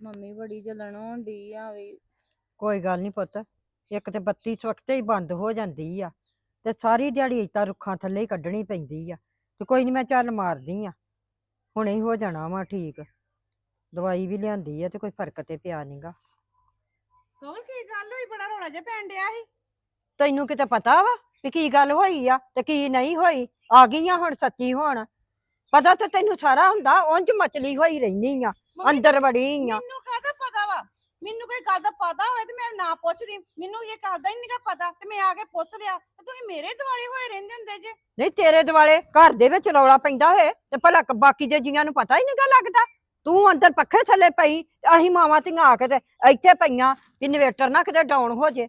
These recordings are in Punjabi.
ਮੰਮੀ ਬੜੀ ਜਲਣ ਹੁੰਦੀ ਆ ਵੀ। ਕੋਈ ਗੱਲ ਨਹੀਂ ਪੁੱਤ ਇੱਕ ਤੇ ਬੱਤੀ ਸਵਖਤੇ ਹੀ ਬੰਦ ਹੋ ਜਾਂਦੀ ਆ ਤੇ ਸਾਰੀ ਦਿਹਾੜੀ ਏਦਾਂ ਰੁੱਖਾਂ ਥੱਲੇ ਹੀ ਕੱਢਣੀ ਪੈਂਦੀ ਆ ਤੇ ਕੋਈ ਨਹੀਂ ਮੈਂ ਚੱਲ ਮਾਰਦੀ ਆ ਹੁਣੇ ਹੀ ਹੋ ਜਾਣਾ ਵਾ ਠੀਕ। ਦਵਾਈ ਵੀ ਲਿਆਂਦੀ ਆ ਤੇ ਕੋਈ ਫ਼ਰਕ ਤੇ ਪਿਆ ਨਹੀਂਗਾ ਕੌਣ ਕੀ ਗੱਲ ਹੋਈ ਬੜਾ ਰੌਲਾ ਜਿਹਾ ਪੈਣ ਡਿਆ ਸੀ। ਤੈਨੂੰ ਕਿਤੇ ਪਤਾ ਵਾ ਵੀ ਕੀ ਗੱਲ ਹੋਈ ਆ ਤੇ ਕੀ ਨਹੀਂ ਹੋਈ ਆ ਗਈਆਂ ਹੁਣ ਸੱਚੀ ਹੋਣ। ਪਤਾ ਤੇ ਤੈਨੂੰ ਸਾਰਾ ਹੁੰਦਾ ਉਂਝ ਮਚਲੀ ਹੋਈ ਰਹਿਨੀ ਆ। ਮੰਮੀ ਅੰਦਰ ਵੜੀ ਆ ਮੈਨੂੰ ਕਾਹਦਾ ਪਤਾ ਵਾ? ਮੈਨੂੰ ਕੋਈ ਗੱਲ ਦਾ ਪਤਾ ਹੋਏ ਤੇ ਮੈਂ ਨਾ ਪੁੱਛਦੀ। ਮੈਨੂੰ ਇਹ ਕਾਹਦਾ ਹੀ ਨਹੀਂਗਾ ਪਤਾ ਤੇ ਮੈਂ ਆ ਕੇ ਪੁੱਛ ਲਿਆ। ਤੇ ਤੁਸੀਂ ਮੇਰੇ ਦਿਵਾਲੇ ਹੋਏ ਰਹਿੰਦੇ ਹੁੰਦੇ ਜੇ। ਨਹੀਂ ਤੇਰੇ ਦਿਵਾਲੇ ਘਰ ਦੇ ਵਿੱਚ ਰੌਲਾ ਪੈਂਦਾ ਹੋਏ ਤੇ ਭਲਾ ਕ- ਬਾਕੀ ਦੇ ਜੀਆਂ ਨੂੰ ਪਤਾ ਹੀ ਨਹੀਂਗਾ ਲੱਗਦਾ। ਤੂੰ ਅੰਦਰ ਪੱਖੇ ਥੱਲੇ ਪਈ ਤੇ ਅਸੀਂ ਮਾਵਾਂ ਧੀਆਂ ਆ ਕੇ ਤੇ ਇੱਥੇ ਪਈਆਂ ਵੀ ਇਨਵੇਟਰ ਨਾ ਕਿਤੇ ਡਾਊਨ ਹੋ ਜੇ।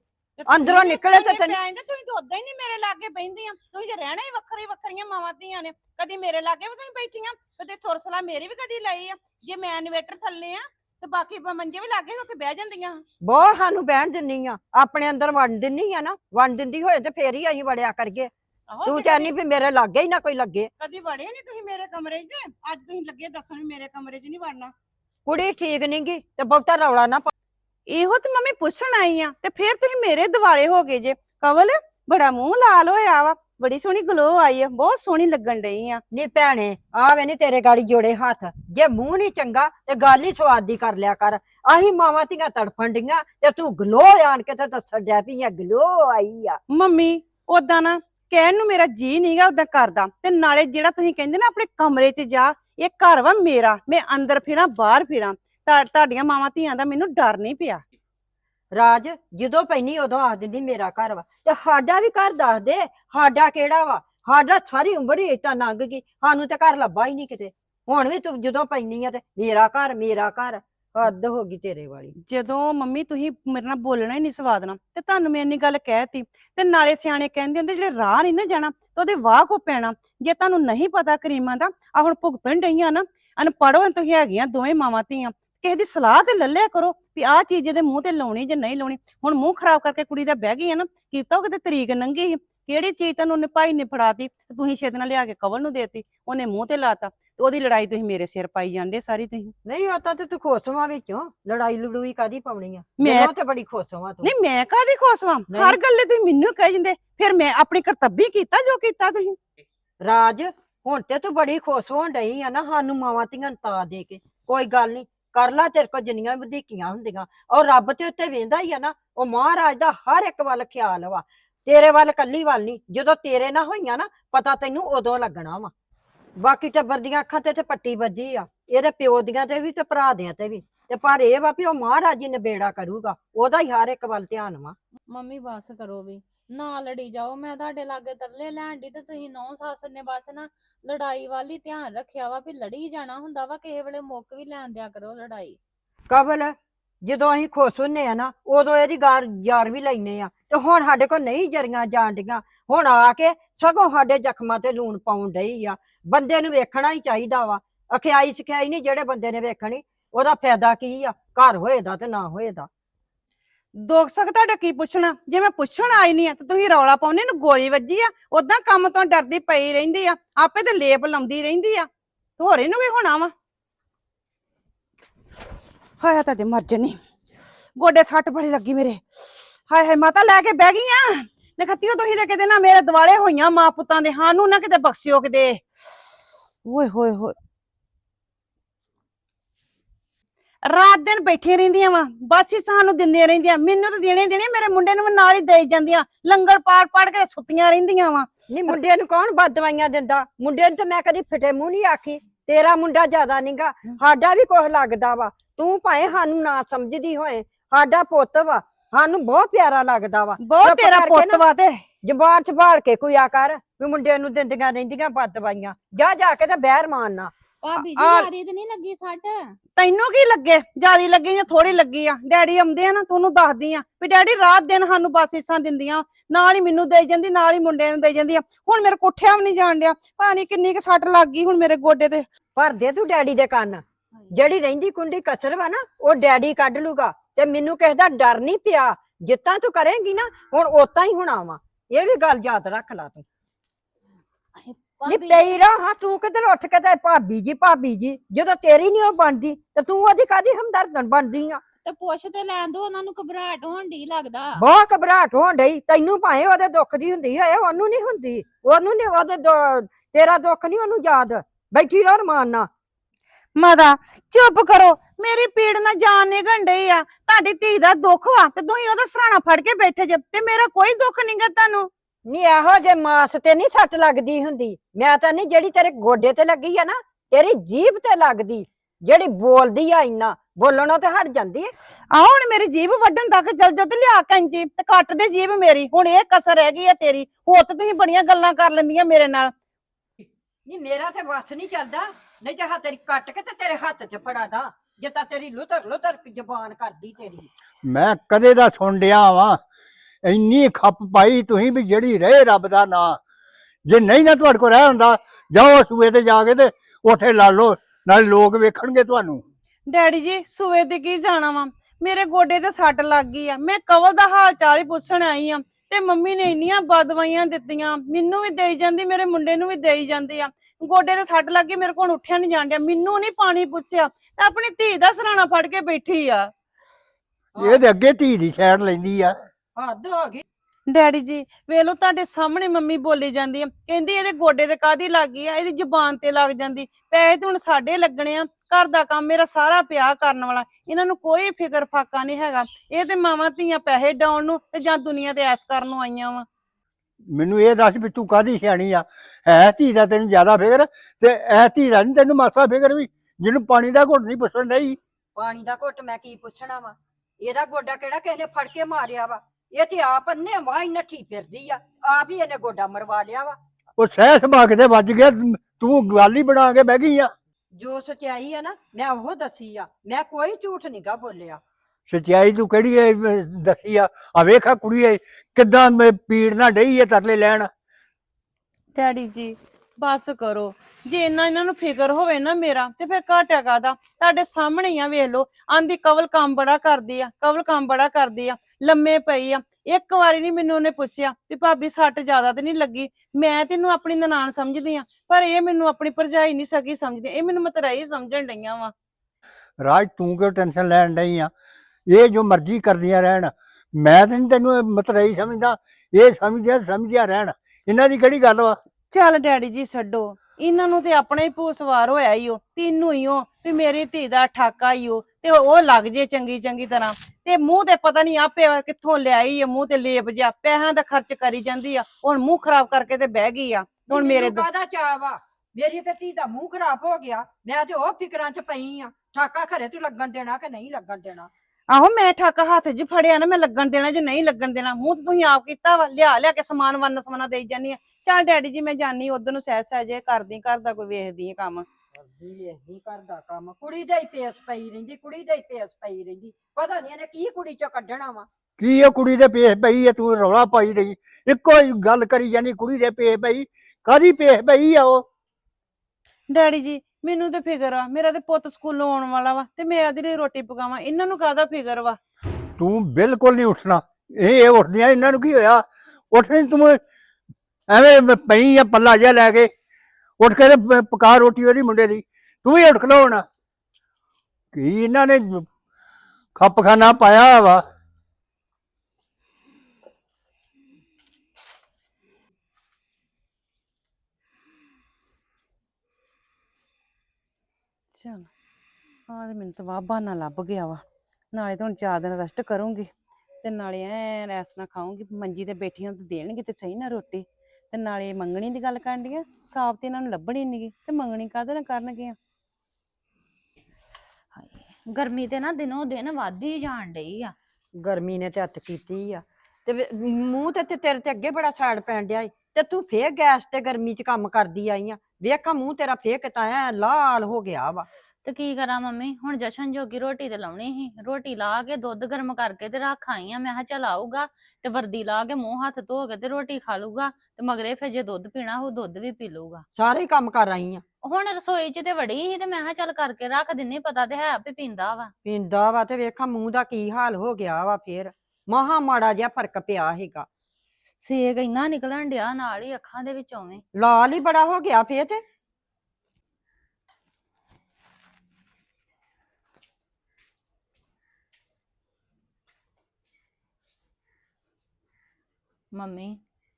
ਅੰਦਰੋਂ ਨਿਕਲੇ ਤੇ ਤੈਨੂੰ- ਜਾਂਦੇ, ਤੁਸੀਂ ਤਾਂ ਉਦਾਂ ਹੀ ਨਹੀਂ ਮੇਰੇ ਲਾਗੇ ਬੈੰਦੀਆਂ ਤੁਸੀਂ ਤੇ ਰਹਿਣਾ ਹੀ ਵੱਖਰੀ ਵੱਖਰੀਆਂ ਮਾਵਾਂ ਧੀਆਂ ਨੇ ਕਦੀ ਮੇਰੇ ਲਾਗੇ ਵੀ ਤੁਸੀਂ ਬੈਠੀਆਂ ਕਦੇ ਸੁਰਸਲਾ ਮੇਰੀ ਵੀ ਕਦੀ ਲਈ ਆ। ਜੇ ਮੈਂ ਇਨਵੇਟਰ ਥੱਲੇ ਆ ਤੇ ਬਾਕੀ ਮੰਜੇ ਵੀ ਲਾਗੇ ਉੱਥੇ ਬਹਿ ਜਾਂਦੀਆਂ। ਬਹੁਤ ਸਾਨੂੰ ਬਹਿਣ ਦਿੰਨੀ ਆ ਆਪਣੇ ਅੰਦਰ ਵੰਡ ਦਿੰਨੀ ਆ ਨਾ ਵੰਡ ਦਿੰਦੀ ਹੋਏ ਤੇ ਫੇਰ ਹੀ ਅਸੀਂ ਵੜਿਆ ਕਰਗੇ ਤੂੰ ਚਾਹਨੀ ਵੀ ਮੇਰੇ ਲਾਗੇ ਹੀ ਨਾ ਕੋਈ ਲੱਗੇ। ਕਦੀ ਵੜੇ ਨਹੀਂ ਤੁਸੀਂ ਮੇਰੇ ਕਮਰੇ 'ਚ? ਅੱਜ ਤੁਸੀਂ ਲੱਗੇ ਦੱਸਣ ਵੀ ਮੇਰੇ ਕਮਰੇ 'ਚ ਨਹੀਂ ਵੜਨਾ। ਕੁੜੀ ਠੀਕ ਨਹੀਂਗੀ ਤੇ ਬਹੁਤਾ ਰੌਲਾ ਨਾ ਇਹੋ ਤੇ ਮੰਮੀ ਪੁੱਛਣ ਆਈ ਆ ਤੇ ਫਿਰ ਤੁਸੀਂ ਮੇਰੇ ਦਿਵਾਲੇ ਹੋ ਗਏ ਜੇ। ਕਵਲ ਬੜਾ ਮੂੰਹ ਲਾਲ ਹੋਇਆ ਵਾ ਬੜੀ ਸੋਹਣੀ ਗਲੋ ਆਈ ਆ ਬਹੁਤ ਸੋਹਣੀ ਲੱਗਣ ਡਈ ਆ। ਨੀ ਭੈਣੇ ਆਵੇ ਨੀ ਤੇਰੇ ਗਾੜੀ ਜੋੜੇ ਹੱਥ। ਜੇ ਮੂੰਹ ਨਹੀਂ ਚੰਗਾ ਤੇ ਗੱਲ ਹੀ ਸਵਾਦ ਦੀ ਕਰ ਲਿਆ ਕਰ। ਅਸੀਂ ਮਾਵਾਂ ਧੀਆਂ ਤੜਫਣ ਡੀਆਂ ਤੇ ਤੂੰ ਗਲੋ ਆਣ ਕੇ ਤੇ ਦੱਸਣ ਡਿਆ ਵੀ ਇਹ ਗਲੋ ਆਈ ਆ। ਮੰਮੀ ਉਦਾਂ ਨਾ ਕਹਿਣ ਨੂੰ ਮੇਰਾ ਜੀ ਨਹੀਂਗਾ ਉਦਾਂ ਕਰਦਾ। ਤੇ ਨਾਲੇ ਜਿਹੜਾ ਤੁਸੀਂ ਕਹਿੰਦੇ ਨਾ ਆਪਣੇ ਕਮਰੇ 'ਚ ਜਾ ਇਹ ਘਰ ਵਾ ਮੇਰਾ ਮੈਂ ਅੰਦਰ ਫਿਰਾਂ ਬਾਹਰ ਫਿਰਾਂ। ਤੁਹਾ- ਤੁਹਾਡੀਆਂ ਮਾਵਾਂ ਧੀਆਂ ਦਾ ਮੈਨੂੰ ਡਰ ਨਹੀਂ ਪਿਆ। ਰਾਜ ਜਦੋਂ ਪੈਣੀ ਉਦੋਂ ਆਖ ਦਿੰਦੀ ਮੇਰਾ ਘਰ ਵਾ। ਤੇ ਸਾਡਾ ਵੀ ਘਰ ਦੱਸ ਦੇ ਸਾਡਾ ਕਿਹੜਾ ਵਾ? ਸਾਡਾ ਸਾਰੀ ਉਮਰ ਹੀ ਇਤਾਂ ਲੰਘ ਗਈ। ਸਾਨੂੰ ਤੇ ਘਰ ਲੱਭਾ ਹੀ ਨਹੀਂ ਕਿਤੇ। ਹੁਣ ਵੀ ਤੂੰ ਜਦੋਂ ਪੈਣੀ ਆ ਤੇ ਮੇਰਾ ਘਰ ਮੇਰਾ ਘਰ। ਹੱਦ ਹੋ ਗਈ ਤੇਰੇ ਵਾਲੀ। ਜਦੋਂ ਮੰਮੀ ਤੁਸੀਂ ਮੇਰੇ ਨਾਲ ਬੋਲਣਾ ਹੀ ਨਹੀਂ ਸਵਾਦ ਨਾਲ ਤੇ ਤੁਹਾਨੂੰ ਮੈਂ ਇੰਨੀ ਗੱਲ ਕਹਿਤੀ। ਤੇ ਨਾਲੇ ਸਿਆਣੇ ਕਹਿੰਦੇ ਹੁੰਦੇ ਜਿਹੜੇ ਰਾਹ ਨਹੀਂ ਨਾ ਜਾਣਾ ਤੇ ਉਹਦੇ ਵਾਹ ਕੋ ਪੈਣਾ? ਜੇ ਤੁਹਾਨੂੰ ਨਹੀਂ ਪਤਾ ਕਰੀਮਾਂ ਦਾ ਆ ਹੁਣ ਭੁਗਤਣ ਡਈਆਂ ਨਾ। ਅਨਪੜ੍ਹੋ ਤੁਸੀਂ ਹੈਗੀਆਂ ਦੋਵੇਂ ਮਾਵਾਂ ਧੀਆਂ। ਕਿਸੇ ਦੀ ਸਲਾਹ ਤੇ ਲੱਲਿਆ ਕਰੋ ਵੀ ਆਹ ਚੀਜ਼ ਇਹਦੇ ਮੂੰਹ ਤੇ ਲਾਉਣੀ ਜਾਂ ਨਹੀਂ ਲਾਉਣੀ। ਹੁਣ ਮੂੰਹ ਖਰਾਬ ਕਰਕੇ ਕੁੜੀ ਦਾ ਬਹਿ ਗਈ ਹੈ ਨਾ ਕੀਤਾ ਉਹ ਕਿਤੇ ਤਰੀਕ ਨੰਗੀ ਸੀ ਕਿਹੜੀ ਚੀਜ਼ ਤੈਨੂੰ ਉਹਨੇ ਭਾਈ ਨੇ ਫੜਾਤੀ ਤੇ ਤੁਸੀਂ ਛੇਤ ਨਾਲ ਲਿਆ ਕੇ ਕਵਲ ਨੂੰ ਦੇਤੀ ਉਹਨੇ ਮੂੰਹ ਤੇ ਲਾਤਾ ਤੇ ਉਹਦੀ ਲੜਾਈ ਤੁਸੀਂ ਮੇਰੇ ਸਿਰ ਪਾਈ ਜਾਂਦੇ ਸਾਰੀ ਤੁਸੀਂ। ਨਹੀਂ ਉਹ ਤਾਂ ਤੇ ਤੂੰ ਖੋਸਵਾਂ ਵਿੱਚੋਂ ਲੜਾਈ ਲੜੂਈ ਕਾਦੀ ਪਾਉਣੀ ਆ? ਮੈਂ ਮੈਨੂੰ ਤੇ ਬੜੀ ਖੋਸਵਾਂ ਤੂੰ। ਨਹੀਂ ਮੈਂ ਕਾਦੀ ਖੁਸ਼ਵਾਂ ਨਹੀਂ। ਹਰ ਗੱਲੇ ਤੁਸੀਂ ਮੈਨੂੰ ਕਹਿ ਜਾਂਦੇ ਫਿਰ ਮੈਂ ਆਪਣੀ ਕਰਤੱਬੀ ਕੀਤਾ ਜੋ ਕੀਤਾ ਤੁਸੀਂ। ਰਾਜ ਹੁਣ ਤੇ ਤੂੰ ਬੜੀ ਖੁਸ਼ ਹੋਣ ਡਈ ਆ ਨਾ ਸਾਨੂੰ ਮਾਵਾਂ ਧੀਆਂ ਨੂੰ ਤਾਂ ਦੇ ਕੇ। ਕੋਈ ਗੱਲ ਨਹੀਂ ਕਰ ਲਾ, ਤੇਰੇ ਕੋਲ ਜਿੰਨੀਆਂ ਵਧੀਕੀਆਂ ਹੁੰਦੀਆਂ। ਔਰ ਰੱਬ ਤੇ ਉੱਤੇ ਵੇਂਦਾ ਹੀ ਆ ਨਾ, ਉਹ ਮਹਾਰਾਜ ਦਾ ਹਰ ਇੱਕ ਵੱਲ ਖਿਆਲ ਵਾ। ਤੇਰੇ ਵੱਲ ਕੱਲੀ ਵੱਲ ਨਹੀਂ, ਜਦੋਂ ਤੇਰੇ ਨਾਲ ਹੋਈਆਂ ਨਾ, ਪਤਾ ਤੈਨੂੰ ਉਦੋਂ ਲੱਗਣਾ ਵਾ। ਬਾਕੀ ਟੱਬਰ ਦੀਆਂ ਅੱਖਾਂ ਤੇ ਤੇ ਪੱਟੀ ਵੱਜੀ ਆ, ਇਹਦੇ ਪਿਓ ਦੀਆਂ ਤੇ ਵੀ ਤੇ ਭਰਾ ਦਿਆਂ ਤੇ ਵੀ। ਤੇ ਪਰ ਇਹ ਵਾ ਵੀ ਉਹ ਮਹਾਰਾਜ ਹੀ ਨਿਬੇੜਾ ਕਰੂਗਾ, ਉਹਦਾ ਹੀ ਹਰ ਇੱਕ ਵੱਲ ਧਿਆਨ ਵਾ। ਮੰਮੀ ਬਸ ਕਰੋ ਵੀ। ਨਾ ਲੜੀ ਜਾਓ, ਮੈਂ ਤੁਹਾਡੇ ਲਾਗੇ ਤਰਲੇ ਲੈਣ ਦੀ ਤੇ ਤੁਸੀਂ ਨੌ ਸੱਸ ਨੇ ਬਸ ਨਾ ਲੜਾਈ ਵੱਲ ਹੀ ਧਿਆਨ ਰੱਖਿਆ ਵਾ ਵੀ ਲੜੀ ਜਾਣਾ ਹੁੰਦਾ ਵਾ, ਕਿਸੇ ਵੇਲੇ ਮੁੱਕ ਵੀ ਲੈਣ ਦਿਆ ਕਰੋ ਲੜਾਈ। ਕਬਲ ਜਦੋਂ ਅਸੀਂ ਖੁਸ਼ ਹੁੰਨੇ ਆ ਨਾ, ਉਦੋਂ ਇਹਦੀ ਗਾਰ ਯਾਰ ਵੀ ਲੈਨੇ ਆ ਤੇ ਹੁਣ ਸਾਡੇ ਕੋਲ ਨਹੀਂ ਜਰੀਆਂ ਜਾਂਦੀਆਂ ਹੁਣ ਆ ਕੇ ਸਗੋਂ ਸਾਡੇ ਜ਼ਖਮਾਂ ਤੇ ਲੂਣ ਪਾਉਣ ਡਈ ਆ। ਬੰਦੇ ਨੂੰ ਵੇਖਣਾ ਹੀ ਚਾਹੀਦਾ ਵਾ। ਅਖਿਆਈ ਸਿਖਿਆਈ ਨਹੀਂ ਜਿਹੜੇ ਬੰਦੇ ਨੇ ਵੇਖਣੀ, ਉਹਦਾ ਫਾਇਦਾ ਕੀ ਆ? ਘਰ ਹੋਏਦਾ ਤੇ ਨਾ ਹੋਏਦਾ ਦੁੱਖ ਸੁੱਖ ਤੁਹਾਡਾ ਕੀ ਪੁੱਛਣਾ? ਜੇ ਮੈਂ ਪੁੱਛਣ ਆਈ ਨਹੀਂ ਆ, ਤੇ ਤੁਸੀਂ ਰੌਲਾ ਪਾਉਣੇ ਨੂੰ, ਗੋਲੀ ਵੱਜੀ ਆ ਉਦਾਂ ਕੰਮ ਤੋਂ ਡਰਦੀ ਪਈ ਰਹਿੰਦੀ ਆ, ਆਪੇ ਤੇ ਲੇਪ ਲਾਉਂਦੀ ਰਹਿੰਦੀ ਆ ਤੇ ਹੋਰ ਇਹਨੂੰ ਵੀ ਹੋਣਾ ਵਾ? ਹਾਏ ਤੁਹਾਡੇ ਮਰ ਜਣੀ ਗੋਡੇ ਸੱਟ ਬੜੀ ਲੱਗੀ ਮੇਰੇ। ਹਾਏ ਹਾਏ, ਮਾਤਾ ਲੈ ਕੇ ਬਹਿ ਗਈ ਆ ਨਖਤੀਓ ਤੁਸੀਂ ਤੇ ਕਿਤੇ ਨਾ ਮੇਰੇ ਦਿਵਾਲੇ ਹੋਈਆਂ ਮਾਂ ਪੁੱਤਾਂ ਦੇ, ਸਾਨੂੰ ਨਾ ਕਿਤੇ ਬਖਸ਼ਿਓ ਕਿਤੇ। ਓਏ ਹੋਏ ਹੋਏ। ਰਾਤ ਦਿਨ ਬੈਠੀਆਂ ਰਹਿੰਦੀਆਂ ਵਾ ਬਸ ਹੀ ਸਾਨੂੰ ਦਿੰਦੀਆਂ ਰਹਿੰਦੀਆਂ ਮੈਨੂੰ ਤਾਂ ਦੇਣੇ ਦੇਣੇ ਮੇਰੇ ਮੁੰਡੇ ਨੂੰ ਵੀ ਨਾਲ ਹੀ ਦੇਈ ਜਾਂਦੀਆਂ ਲੰਗਰ ਪਾੜ ਪਾੜ ਕੇ ਸੁੱਤੀਆਂ ਰਹਿੰਦੀਆਂ ਵਾ। ਨਹੀਂ ਮੁੰਡੇ ਨੂੰ ਕੌਣ ਬਦ ਦਵਾਈਆਂ ਦਿੰਦਾ? ਮੁੰਡੇ ਨੂੰ ਤੇ ਮੈਂ ਕਦੀ ਫਿੱਟੇ ਮੂੰਹ ਨਹੀਂ ਆਖੀ ਤੇਰਾ ਮੁੰਡਾ ਜ਼ਿਆਦਾ ਨਹੀਂਗਾ ਸਾਡਾ ਵੀ ਕੁਝ ਲੱਗਦਾ ਵਾ ਤੂੰ ਭਾਵੇਂ ਸਾਨੂੰ ਨਾ ਸਮਝਦੀ ਹੋਏ ਸਾਡਾ ਪੁੱਤ ਵਾ ਸਾਨੂੰ ਬਹੁਤ ਪਿਆਰਾ ਲੱਗਦਾ ਵਾ। ਬਹੁਤ ਤੇਰਾ ਪੁੱਤ ਵਾ ਤੇ। ਜ਼ਬਾਨ ਸੰਭਾਲ ਕੇ ਕੋਈ ਆ ਕਰ ਵੀ ਮੁੰਡੇ ਨੂੰ ਦਿੰਦੀਆਂ ਰਹਿੰਦੀਆਂ ਬਦ ਦਵਾਈਆਂ। ਜਾ ਜਾ ਕੇ ਤੇ ਬਹਿਰ ਮਾਰਨਾ ਭਾਬੀ ਜੀ ਆ- ਮਾਰੀ ਤੇ ਨਹੀਂ ਲੱਗੀ ਸੱਟ? ਤੈਨੂੰ ਕੀ ਲੱਗੇ? ਜਿਆਦੀ ਲੱਗੀ ਜਾਂ ਥੋੜੀ ਲੱਗੀ ਆ? ਡੈਡੀ ਆਉਂਦੇ ਆ ਨਾ ਤੂੰ ਉਹਨੂੰ ਦੱਸਦੀ ਆ ਵੀ ਡੈਡੀ ਰਾਤ ਦਿਨ ਸਾਨੂੰ ਬਸ ਇਸਾਂ ਦਿੰਦੀਆਂ। ਨਾਲ ਹੀ ਮੈਨੂੰ ਦੇਈ ਜਾਂਦੀ ਨਾਲ ਹੀ ਮੁੰਡੇ ਨੂੰ ਦੇਈ ਜਾਂਦੀ ਆ। ਹੁਣ ਮੇਰੇ ਕੋਠਿਆਂ ਵੀ ਨਹੀਂ ਜਾਣ ਡਿਆ। ਪਾਣੀ ਕਿੰਨੀ ਕੁ ਸੱਟ ਲੱਗ ਗਈ ਹੁਣ ਮੇਰੇ ਗੋਡੇ ਤੇ। ਭਰ ਦੇ ਤੂੰ ਡੈਡੀ ਦੇ ਕੰਨ। ਜਿਹੜੀ ਰਹਿੰਦੀ ਕੁੰਡੀ ਕਸਰ ਵਾ ਨਾ ਉਹ ਡੈਡੀ ਕੱਢ ਲੂਗਾ। ਤੇ ਮੈਨੂੰ ਕਿਸੇ ਦਾ ਡਰ ਨਹੀਂ ਪਿਆ। ਜਿੱਤਾਂ ਤੂੰ ਕਰੇਂਗੀ ਨਾ ਹੁਣ ਉਤਾਂ ਹੀ ਹੋਣਾ ਵਾ ਇਹ ਵੀ ਗੱਲ ਯਾਦ ਰੱਖ ਲਾ ਤੂੰ। ਨੀ ਪਈ ਰਹਾ ਹਾਂ ਤੂੰ ਕਿਧਰ ਉੱਠ ਕੇ ਤੇ ਭਾਬੀ ਜੀ ਭਾਬੀ ਜੀ ਜਦੋਂ ਤੇਰੀ ਨਹੀਂ ਉਹ ਬਣਦੀ ਤੇ ਤੂੰ ਉਹਦੀ ਕਾਦੀ ਹਮਦਰਦਨ ਬਣਦੀ ਆ? ਤੇ ਪੁੱਛ ਤੇ ਲੈਣ ਦੋ ਉਹਨਾਂ ਨੂੰ ਘਬਰਾਹਟ ਹੋਣ ਦੀ ਲੱਗਦਾ। ਬਹੁਤ ਘਬਰਾਹਟ ਹੋਣ ਡਈ। ਤੈਨੂੰ ਭਾਵੇਂ ਉਹਦੇ ਦੁੱਖ ਦੀ ਹੁੰਦੀ ਹੋਏ ਉਹਨੂੰ ਨਹੀਂ ਹੁੰਦੀ। ਉਹਨੂੰ ਨਹੀਂ ਉਹਦੇ ਤੇਰਾ ਦੁੱਖ ਨਹੀਂ ਉਹਨੂੰ ਯਾਦ। ਬੈਠੀ ਰਹੋ ਰਮਾਨ ਨਾਲ। ਮਾਤਾ ਚੁੱਪ ਕਰੋ। ਮੇਰੀ ਪੀੜ ਨਾ ਜਾਨ ਨਿਕਣ ਡਈ ਆ। ਤੁਹਾਡੀ ਧੀ ਦਾ ਦੁੱਖ ਵਾ ਤੇ ਤੁਸੀਂ ਉਹਦਾ ਸਰਾਣਾ ਫੜ ਕੇ ਬੈਠੇ ਜੇ ਤੇ ਮੇਰਾ ਕੋਈ ਦੁੱਖ ਨਹੀਂਗਾ ਤੁਹਾਨੂੰ। ਨਹੀਂ ਇਹੋ ਜੇ ਮਾਸ ਤੇ ਨਹੀਂ ਸੱਟ ਲੱਗਦੀ ਹੁੰਦੀ। ਮੈਂ ਤਾਂ ਨਹੀਂ ਜਿਹੜੀ ਤੇਰੇ ਗੋਡੇ ਤੇ ਲੱਗੀ ਆ ਨਾ ਤੇਰੀ ਜੀਭ ਤੇ ਲੱਗਦੀ। ਜਿਹੜੀ ਬੋਲਦੀ ਆ ਇੰਨਾ ਬੋਲਣੋਂ ਤੇ ਹਟ ਜਾਂਦੀ ਆ ਹੁਣ ਮੇਰੀ ਜੀਭ ਵੱਢਣ ਤੱਕ ਚੱਲ ਜੋ ਤੇ ਲਿਆ ਕੰਜੀ ਤੇ ਕੱਟ ਦੇ ਜੀਭ ਮੇਰੀ। ਹੁਣ ਇਹ ਕਸਰ ਰਹਿ ਗਈ ਆ ਤੇਰੀ। ਹੋਰ ਤੇ ਤੁਸੀਂ ਬੜੀਆਂ ਗੱਲਾਂ ਕਰ ਲੈਂਦੀਆਂ ਮੇਰੇ ਨਾਲ। ਨਹੀਂ ਮੇਰਾ ਤੇ ਵਸ ਨਹੀਂ ਚੱਲਦਾ ਨਹੀਂ ਤੇ ਹਾਂ ਤੇਰੀ ਕੱਟ ਕੇ ਤੇ ਤੇਰੇ ਹੱਥ 'ਚ ਫੜਾ ਦਾਂ। ਜੇ ਤਾਂ ਤੇਰੀ ਲੁਤਰ ਲੁਤਰ ਜ਼ਬਾਨ ਕਰਦੀ ਤੇਰੀ। ਮੈਂ ਕਦੇ ਦਾ ਸੁਣ ਡਿਆ ਵਾਂ ਇੰਨੀ ਖੱਪ ਪਾਈ ਤੁਸੀਂ ਵੀ ਜਿਹੜੀ ਰਹੇ ਰੱਬ ਦਾ ਨਾਂ। ਜੇ ਨਹੀਂ ਨਾ ਤੁਹਾਡੇ ਕੋਲ ਰਹਿ ਹੁੰਦਾ ਜਾਓ ਸੂਏ ਤੇ ਜਾ ਕੇ ਤੇ ਉੱਥੇ ਲਾ ਲਓ ਨਾਲ ਲੋਕ ਵੇਖਣਗੇ ਤੁਹਾਨੂੰ। ਡੈਡੀ ਜੀ ਸੂਏ ਤੇ ਕੀ ਜਾਣਾ ਵਾ? ਮੇਰੇ ਗੋਡੇ ਤੇ ਸੱਟ ਲੱਗ ਗਈ ਆ। ਮੈਂ ਕਵਲ ਦਾ ਹਾਲ ਚਾਲ ਹੀ ਪੁੱਛਣ ਆਈ ਆ। ਤੇ ਮੰਮੀ ਨੇ ਇੰਨੀਆਂ ਬਦਵਾਈਆਂ ਦਿੱਤੀਆਂ ਮੈਨੂੰ ਵੀ ਦੇਈ ਜਾਂਦੀ ਮੇਰੇ ਮੁੰਡੇ ਨੂੰ ਵੀ ਦੇਈ ਜਾਂਦੀ ਆ। ਗੋਡੇ ਤੇ ਸੱਟ ਲੱਗ ਗਈ ਮੇਰੇ ਕੋਲ ਉੱਠਿਆ ਨਹੀਂ ਜਾਣ ਡਿਆ ਮੈਨੂੰ ਨਹੀਂ ਪਾਣੀ ਪੁੱਛਿਆ ਤੇ ਆਪਣੀ ਧੀ ਦਾ ਸਰਾਣਾ ਫੜ ਕੇ ਬੈਠੀ ਆ। ਇਹਦੇ ਅੱਗੇ ਧੀ ਦੀ ਸਾਈਡ ਲੈਂਦੀ ਆ। ਹੱਦ ਹੋ ਗਈ। ਡੈਡੀ ਜੀ ਵੇਖ ਲਓ ਤੁਹਾਡੇ ਸਾਹਮਣੇ ਮੰਮੀ ਬੋਲੀ ਜਾਂਦੀ ਆ। ਕਹਿੰਦੀ ਇਹਦੇ ਗੋਡੇ ਤੇ ਕਾਦੀ ਲੱਗ ਗਈ ਆ? ਇਹਦੀ ਜ਼ੁਬਾਨ ਤੇ ਲੱਗ ਜਾਂਦੀ। ਪੈਸੇ ਤੇ ਹੁਣ ਸਾਡੇ ਲੱਗਣੇ ਆ। ਘਰ ਦਾ ਕੰਮ ਮੇਰਾ ਸਾਰਾ ਪਿਆ ਕਰਨ ਵਾਲਾ। ਇਹਨਾਂ ਨੂੰ ਕੋਈ ਫਿਕਰ ਫਾਕਾ ਨਹੀਂ ਹੈਗਾ। ਇਹ ਤੇ ਮਾਵਾਂ ਧੀਆਂ ਪੈਸੇ ਡਾਉਣ ਨੂੰ ਤੇ ਜਾਂ ਦੁਨੀਆ ਤੇ ਐਸ ਕਰਨ ਨੂੰ ਆਈਆਂ ਵਾ। ਮੈਨੂੰ ਇਹ ਦੱਸ ਵੀ ਤੂੰ ਕਾਦੀ ਸਿਆਣੀ ਆ? ਹੈ ਧੀ ਦਾ ਤੈਨੂੰ ਜ਼ਿਆਦਾ ਫਿਕਰ? ਤੇ ਐ ਧੀ ਦਾ ਨਹੀਂ ਤੈਨੂੰ ਮਾਸਾ ਫਿਕਰ ਵੀ? ਜਿਹਨੂੰ ਪਾਣੀ ਦਾ ਘੁੱਟ ਨਹੀਂ ਪੁੱਛਣ ਡਈ। ਪਾਣੀ ਦਾ ਘੁੱਟ ਮੈਂ ਕੀ ਪੁੱਛਣਾ ਵਾ? ਇਹਦਾ ਗੋਡਾ ਕਿਹੜਾ ਕਿਸੇ ਨੇ ਫੜ ਕੇ ਮਾਰਿਆ ਵਾ? ਇਹ ਤੇ ਆਪ ਅੰਨੇ ਵਾਹ ਨੱਠੀ ਫਿਰਦੀ ਆ ਆਪ ਹੀ ਇਹਨੇ ਗੋਡਾ ਮਰਵਾ ਲਿਆ ਵਾ। ਉਹ ਸਹਿ ਸੁਭਾ ਕੇ ਤੇ ਵੱਜ ਗਿਆ ਤੂੰ ਗੱਲ ਹੀ ਬਣਾ ਕੇ ਬਹਿ ਗਈ ਆ। ਜੋ ਸਚਾਈ ਆ ਨਾ ਮੈਂ ਉਹ ਦੱਸੀ ਆ ਮੈਂ ਕੋਈ ਝੂਠ ਨਹੀਂਗਾ ਬੋਲਿਆ। ਸਚਾਈ ਤੂੰ ਕਿਹੜੀ ਐ ਦੱਸੀ ਆ? ਆ ਵੇਖਾ ਕੁੜੀਏ ਕਿੱਦਾਂ ਮੈਂ ਪੀੜ ਨਾ ਡਈ ਐ ਤਰਲੇ ਲੈਣ। ਡੈਡੀ ਜੀ ਬਸ ਕਰੋ। ਜੇ ਇੰਨਾ ਇਹਨਾਂ ਨੂੰ ਫਿਕਰ ਹੋਵੇ ਨਾ ਮੇਰਾ, ਤੇ ਫਿਰ ਘਾਟਿਆ ਕਾਦਾ ਤੁਹਾਡੇ ਸਾਹਮਣੇ ਹੀ ਆ, ਵੇਖ ਲਓ। ਆਂਦੀ, ਕਵਲ ਕੰਮ ਬੜਾ ਕਰਦੀ ਆ, ਕਵਲ ਕੰਮ ਬੜਾ ਕਰਦੀ ਆ, ਲੰਮੇ ਪਈ ਆ। ਇੱਕ ਵਾਰੀ ਨਹੀਂ ਮੈਨੂੰ ਉਹਨੇ ਪੁੱਛਿਆ ਵੀ ਭਾਬੀ ਸੱਟ ਜ਼ਿਆਦਾ ਤੇ ਨਹੀਂ ਲੱਗੀ। ਮੈਂ ਤੈਨੂੰ ਆਪਣੀ ਨਨਾਣ ਸਮਝਦੀ ਆ, ਪਰ ਇਹ ਮੈਨੂੰ ਆਪਣੀ ਭਰਜਾਈ ਨਹੀਂ ਸਕੀ ਸਮਝਦੀ। ਇਹ ਮੈਨੂੰ ਮਤਰਾਈ ਸਮਝਣ ਡਈਆਂ ਵਾ। ਰਾਜ, ਤੂੰ ਕਿਉਂ ਟੈਨਸ਼ਨ ਲੈਣ ਡਈ ਆ? ਇਹ ਜੋ ਮਰਜ਼ੀ ਕਰਦੀਆਂ ਰਹਿਣ। ਮੈਂ ਤਾਂ ਨਹੀਂ ਤੈਨੂੰ ਮਤਰਈ ਸਮਝਦਾ। ਇਹ ਸਮਝਿਆ ਸਮਝਿਆ ਰਹਿਣ। ਇਹਨਾਂ ਦੀ ਕਿਹੜੀ ਗੱਲ ਵਾ? ਚੱਲ ਡੈਡੀ ਜੀ ਛੱਡੋ। ਇਹਨਾਂ ਨੂੰ ਤੇ ਆਪਣਾ ਹੀ ਭੂ ਸਵਾਰ ਹੋਇਆ ਈ ਓ ਤੀਨੂੰ ਹੀ ਓ ਵੀ ਮੇਰੀ ਧੀ ਦਾ ਠਾਕਾ ਹੀ ਓ ਤੇ ਉਹ ਲੱਗ ਜੇ ਚੰਗੀ ਚੰਗੀ ਤਰ੍ਹਾਂ। ਤੇ ਮੂੰਹ ਤੇ ਪਤਾ ਨਹੀਂ ਆਪੇ ਕਿੱਥੋਂ ਲਿਆਈ ਆ ਮੂੰਹ ਤੇ ਲੇਪ ਜਾ ਪੈਸਿਆਂ ਦਾ ਖਰਚ ਕਰੀ ਜਾਂਦੀ ਆ ਹੁਣ ਮੂੰਹ ਖਰਾਬ ਕਰਕੇ ਤੇ ਬਹਿ ਗਈ ਆ ਹੁਣ ਮੇਰੇ ਦੋ- ਕਾਦਾ ਚਾਹ ਵਾ? ਮੇਰੀ ਤੇ ਧੀ ਦਾ ਮੂੰਹ ਖਰਾਬ ਹੋ ਗਿਆ ਮੈਂ ਤੇ ਉਹ ਫਿਕਰਾਂ 'ਚ ਪਈ ਆ। ਠਾਕਾ ਖਰੇ ਤੂੰ ਲੱਗਣ ਦੇਣਾ ਕਿ ਨਹੀਂ ਲੱਗਣ ਦੇਣਾ? ਆਹੋ ਮੈਂ ਠਾਕਾ ਹੱਥ 'ਚ ਫੜਿਆ ਨਾ ਮੈਂ ਲੱਗਣ ਦੇਣਾ ਜੇ ਨਹੀਂ ਲੱਗਣ ਦੇਣਾ ਮੂੰਹ ਤੇ ਤੁਸੀਂ ਆਪ ਕੀਤਾ ਵਾ ਲਿਆ ਲਿਆ ਕੇ ਸਮਾਨ ਵੰਨ ਸਮਾਨਾ ਦੇਈ ਜਾਨੀ ਆ। ਚੱਲ ਡੈਡੀ ਜੀ ਮੈਂ ਜਾਨੀ ਉਧਰ ਨੂੰ ਸਹਿ ਸਹਿ ਜੇ ਕਰਦੀ ਘਰ ਦਾ ਕੋਈ ਵੇਖਦੀ ਆ ਕੰਮ। ਕਰਦੀ ਇਹੀ ਕਰਦਾ ਕੰਮ। ਕੁੜੀ ਦਾ ਹੀ ਪੇਸ ਪਈ ਰਹਿੰਦੀ ਕੁੜੀ ਦਾ ਹੀ ਪੇਸ ਪਈ ਰਹਿੰਦੀ। ਪਤਾ ਨਹੀਂ ਇਹਨੇ ਕੀ ਕੁੜੀ 'ਚੋਂ ਕੱਢਣਾ ਵਾ। ਕੀ ਇਹ ਕੁੜੀ ਦੇ ਪੇਸ ਪਈ ਐ ਤੂੰ ਰੌਲਾ ਪਾਈ ਰਹੀ। ਇੱਕੋ ਹੀ ਗੱਲ ਕਰੀ ਜਾਨੀ ਕੁੜੀ ਦੇ ਪੇਸ ਪਈ। ਕਾਦੀ ਪੇਸ ਪਈ ਆ ਉਹ? ਡੈਡੀ ਜੀ ਮੈਨੂੰ ਤੇ ਫਿਕਰ ਆ, ਮੇਰਾ ਤੇ ਪੁੱਤ ਸਕੂਲੋਂ ਆਉਣ ਵਾਲਾ ਵਾ ਤੇ ਮੈਂ ਆਦੀ ਲਈ ਰੋਟੀ ਪਕਾਵਾਂ, ਇਹਨਾਂ ਨੂੰ ਕਾਹਦਾ ਫਿਕਰ ਵਾ? ਤੂੰ ਬਿਲਕੁਲ ਨਹੀਂ ਉੱਠਣਾ, ਇਹ ਇਹ ਉੱਠਦੀਆਂ ਇਹਨਾਂ ਨੂੰ ਕੀ ਹੋਇਆ? ਉੱਠਣੀ ਤੂੰ ਐਵੇਂ ਪਈ ਆ ਪੱਲਾ ਜਿਹਾ ਲੈ ਕੇ, ਉੱਠ ਕੇ ਤੇ ਪ- ਪਕਾ ਰੋਟੀ ਉਹਦੀ ਮੁੰਡੇ ਦੀ, ਤੂੰ ਵੀ ਉੱਠ ਖਲੋ ਹੁਣ। ਕੀ ਇਹਨਾਂ ਨੇ ਖੱਪਖਾਨਾ ਪਾਇਆ ਵਾ? ਚਲ ਹਾਂ ਤੇ ਮੈਨੂੰ ਤਾਂ ਵਾਹ ਬਹਾਨਾ ਲੱਭ ਗਿਆ ਵਾ। ਨਾਲੇ ਤਾਂ ਹੁਣ ਚਾਰ ਦਿਨ ਰੈਸਟ ਕਰੂੰਗੀ ਤੇ ਨਾਲੇ ਐ ਰੈਸਟ ਨਾ ਖਾਊਂਗੀ। ਮੰਜੀ ਤੇ ਬੈਠੀਆਂ ਤੇ ਦੇਣਗੇ ਤੇ ਸਹੀ ਨਾ ਰੋਟੀ। ਤੇ ਨਾਲੇ ਮੰਗਣੀ ਦੀ ਗੱਲ ਕਰਨ ਡੀਆਂ ਸਾਫ਼ ਤੇ ਇਹਨਾਂ ਨੂੰ ਲੱਭਣੀ ਨਹੀਂਗੀ ਤੇ ਮੰਗਣੀ ਕਾਹਦੇ ਨਾਲ ਕਰਨਗੇ ਆ ਗਰਮੀ ਤੇ ਨਾ ਦਿਨੋਂ ਦਿਨ ਵੱਧਦੀ ਜਾਣ ਡਈ ਆ। ਗਰਮੀ ਨੇ ਤੇ ਹੱਥ ਕੀਤੀ ਆ। ਤੇ ਵੇ- ਮੂੰਹ ਤੇ ਤੇ ਤੇਰੇ ਤੇ ਅੱਗੇ ਬੜਾ ਸਾੜ ਪੈਣ ਡਿਆ ਈ ਤੇ ਤੂੰ ਫੇਰ ਗੈਸ ਤੇ ਗਰਮੀ 'ਚ ਕੰਮ ਕਰਦੀ ਆਈ ਆ। ਵੇਖਾ ਮੂੰਹ ਤੇਰਾ ਫੇਰ ਕਿਤਾ ਐ ਲਾਲ ਹੋ ਗਿਆ ਵਾ। ਤੇ ਕੀ ਕਰਾਂ ਮੰਮੀ ਹੁਣ ਜਸ਼ਨ ਜੋਗੀ ਰੋਟੀ ਤੇ ਲਾਉਣੀ ਸੀ। ਰੋਟੀ ਲਾ ਕੇ ਦੁੱਧ ਗਰਮ ਕਰਕੇ ਤੇ ਰੱਖ ਆਈ ਆ। ਮੈਂ ਕਿਹਾ ਚੱਲ ਆਊਗਾ ਤੇ ਵਰਦੀ ਲਾ ਕੇ ਮੂੰਹ ਹੱਥ ਧੋ ਕੇ ਤੇ ਰੋਟੀ ਖਾ ਲੂਗਾ ਤੇ ਮਗਰੇ ਫਿਰ ਜੇ ਦੁੱਧ ਪੀਣਾ ਉਹ ਦੁੱਧ ਵੀ ਪੀ ਲੂਗਾ ਸਾਰੇ ਹੀ ਕੰਮ ਕਰ ਆਈ ਆ। ਹੁਣ ਰਸੋਈ 'ਚ ਤੇ ਵੜੀ ਸੀ ਤੇ ਮੈਂ ਕਿਹਾ ਚੱਲ ਕਰਕੇ ਰੱਖ ਦਿੰਨੀ ਪਤਾ ਤੇ ਹੈ ਵੀ ਪੀਂਦਾ ਵਾ। ਪੀਂਦਾ ਵਾ ਤੇ ਵੇਖਾ ਮੂੰਹ ਦਾ ਕੀ ਹਾਲ ਹੋ ਗਿਆ ਵਾ ਫੇਰ। ਮਹਾ ਮਾੜਾ ਜਿਹਾ ਫ਼ਰਕ ਪਿਆ ਹੈਗਾ। ਸੇਕ ਇੰਨਾ ਨਿਕਲਣ ਡਿਆ ਨਾਲ ਹੀ ਅੱਖਾਂ ਦੇ ਵਿੱਚੋਂ ਵੀ ਲਾਲ ਹੀ ਬੜਾ ਹੋ ਗਿਆ ਫੇਰ ਤੇ। ਮੰਮੀ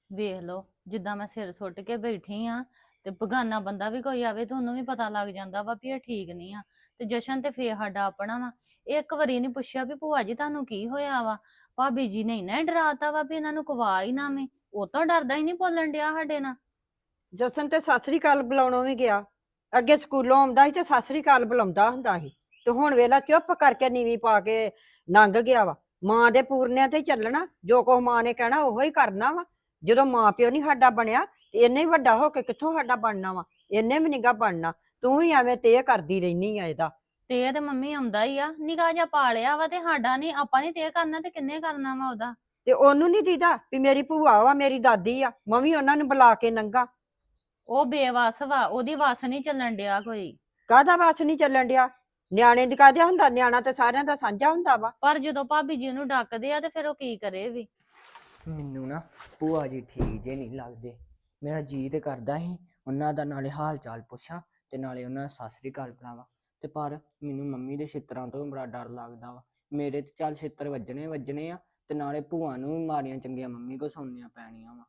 ਵੇਖ ਲਓ ਜਿੱਦਾਂ ਮੈਂ ਸਿਰ ਸੁੱਟ ਕੇ ਬੈਠੀ ਆ ਤੇ ਬਗਾਨਾ ਬੰਦਾ ਵੀ ਕੋਈ ਆਵੇ ਤੇ ਉਹਨੂੰ ਵੀ ਪਤਾ ਲੱਗ ਜਾਂਦਾ ਵਾ ਵੀ ਇਹ ਠੀਕ ਨਹੀਂ ਆ। ਤੇ ਜਸ਼ਨ ਤੇ ਫੇਰ ਸਾਡਾ ਆਪਣਾ ਵਾ। ਇੱਕ ਵਾਰੀ ਨਹੀਂ ਪੁੱਛਿਆ ਵੀ ਭੂਆ ਜੀ ਤੁਹਾਨੂੰ ਕੀ ਹੋਇਆ ਵਾ? ਭਾਬੀ ਜੀ ਨੇ ਇੰਨਾ ਹੀ ਡਰਾਤਾ ਵਾ ਵੀ ਇਹਨਾਂ ਨੂੰ ਕਵਾ ਹੀ ਨਾ ਮੈਂ। ਉਹ ਤਾਂ ਡਰਦਾ ਹੀ ਨਹੀਂ ਬੋਲਣ ਡਿਆ ਸਾਡੇ ਨਾਲ। ਜਸਨ ਤੇ ਸਾਸਰੀ ਕਾਲ ਬੁਲਾਉਣੋਂ ਵੀ ਗਿਆ। ਅੱਗੇ ਸਕੂਲੋਂ ਆਉਂਦਾ ਸੀ ਤੇ ਸਾਸਰੀ ਕਾਲ ਬੁਲਾਉਂਦਾ ਹੁੰਦਾ ਸੀ। ਤੇ ਹੁਣ ਵੇਲਾ ਚੁੱਪ ਕਰਕੇ ਨੀਵੀਂ ਪਾ ਕੇ ਲੰਘ ਗਿਆ ਵਾ। ਮਾਂ ਦੇ ਪੂਰਨਿਆਂ ਤੇ ਚੱਲਣਾ, ਜੋ ਕੋ ਮਾਂ ਨੇ ਕਹਿਣਾ ਉਹੋ ਹੀ ਕਰਨਾ ਵਾ। ਜਦੋਂ ਮਾਂ ਪਿਓ ਨਹੀਂ ਸਾਡਾ ਬਣਿਆ, ਤੇ ਇਹਨੇ ਹੀ ਵੱਡਾ ਹੋ ਕੇ ਕਿੱਥੋਂ ਸਾਡਾ ਬਣਨਾ ਵਾ? ਇਹਨੇ ਵੀ ਨਿਗਾ ਬਣਨਾ। ਤੂੰ ਹੀ ਐਵੇਂ ਤੇ ਕਰਦੀ ਰਹਿਨੀ ਆ ਇਹਦਾ। ਤੇ ਇਹ ਤੇ ਮੰਮੀ ਆਉਂਦਾ ਹੀ ਆ ਨਿਗਾਹ ਜਾ ਪਾਲਿਆ ਵਾ ਤੇ ਸਾਡਾ ਨਹੀਂ ਆਪਾਂ ਨਹੀਂ ਤੇ ਕਰਨਾ ਤੇ ਕਿੰਨੇ ਕਰਨਾ ਵਾ ਉਹਦਾ? ਤੇ ਉਹਨੂੰ ਨਹੀਂ ਦੀਦਾ ਵੀ ਮੇਰੀ ਭੂਆ ਵਾ ਮੇਰੀ ਦਾਦੀ ਆ ਮੈਂ ਵੀ ਉਹਨਾਂ ਨੂੰ ਬੁਲਾ ਕੇ ਨੰਗਾ। ਉਹ ਬੇਵਸ ਵਾ ਉਹਦੀ ਵਸ ਨਹੀਂ ਚੱਲਣ ਡਿਆ ਕੋਈ। ਕਾਹਦਾ ਵਾਸ ਨਹੀਂ ਚੱਲਣ ਡਿਆ? ਨਿਆਣੇ ਦੀ ਕਾਹਦਾ ਹੁੰਦਾ? ਨਿਆਣਾ ਤੇ ਸਾਰਿਆਂ ਦਾ ਸਾਂਝਾ ਹੁੰਦਾ ਵਾ। ਪਰ ਜਦੋਂ ਭਾਬੀ ਜੀ ਉਹਨੂੰ ਡੱਕਦੇ ਆ ਤੇ ਫਿਰ ਉਹ ਕੀ ਕਰੇ ਵੀ? ਮੈਨੂੰ ਨਾ ਭੂਆ ਜੀ ਠੀਕ ਜੇ ਨਹੀਂ ਲੱਗਦੇ। ਮੇਰਾ ਜੀ ਤੇ ਕਰਦਾ ਸੀ ਉਹਨਾਂ ਦਾ ਨਾਲੇ ਹਾਲ ਚਾਲ ਪੁੱਛਾਂ ਤੇ ਨਾਲੇ ਉਹਨਾਂ ਦਾ ਸਤਿ ਸ੍ਰੀ ਅਕਾਲ ਬੁਲਾਵਾਂ ਤੇ ਪਰ ਮੈਨੂੰ ਮੰਮੀ ਦੇ ਛਿੱਤਰਾਂ ਤੋਂ ਬੜਾ ਡਰ ਲੱਗਦਾ ਵਾ। ਮੇਰੇ ਤੇ ਚੱਲ ਛਿੱਤਰ ਵੱਜਣੇ ਵੱਜਣੇ ਆ ਤੇ ਨਾਲੇ ਭੂਆ ਨੂੰ ਵੀ ਮਾਰੀਆਂ ਚੰਗੀਆਂ ਮੰਮੀ ਕੋ ਸੁਣਨੀਆਂ ਪੈਣੀਆਂ ਵਾ।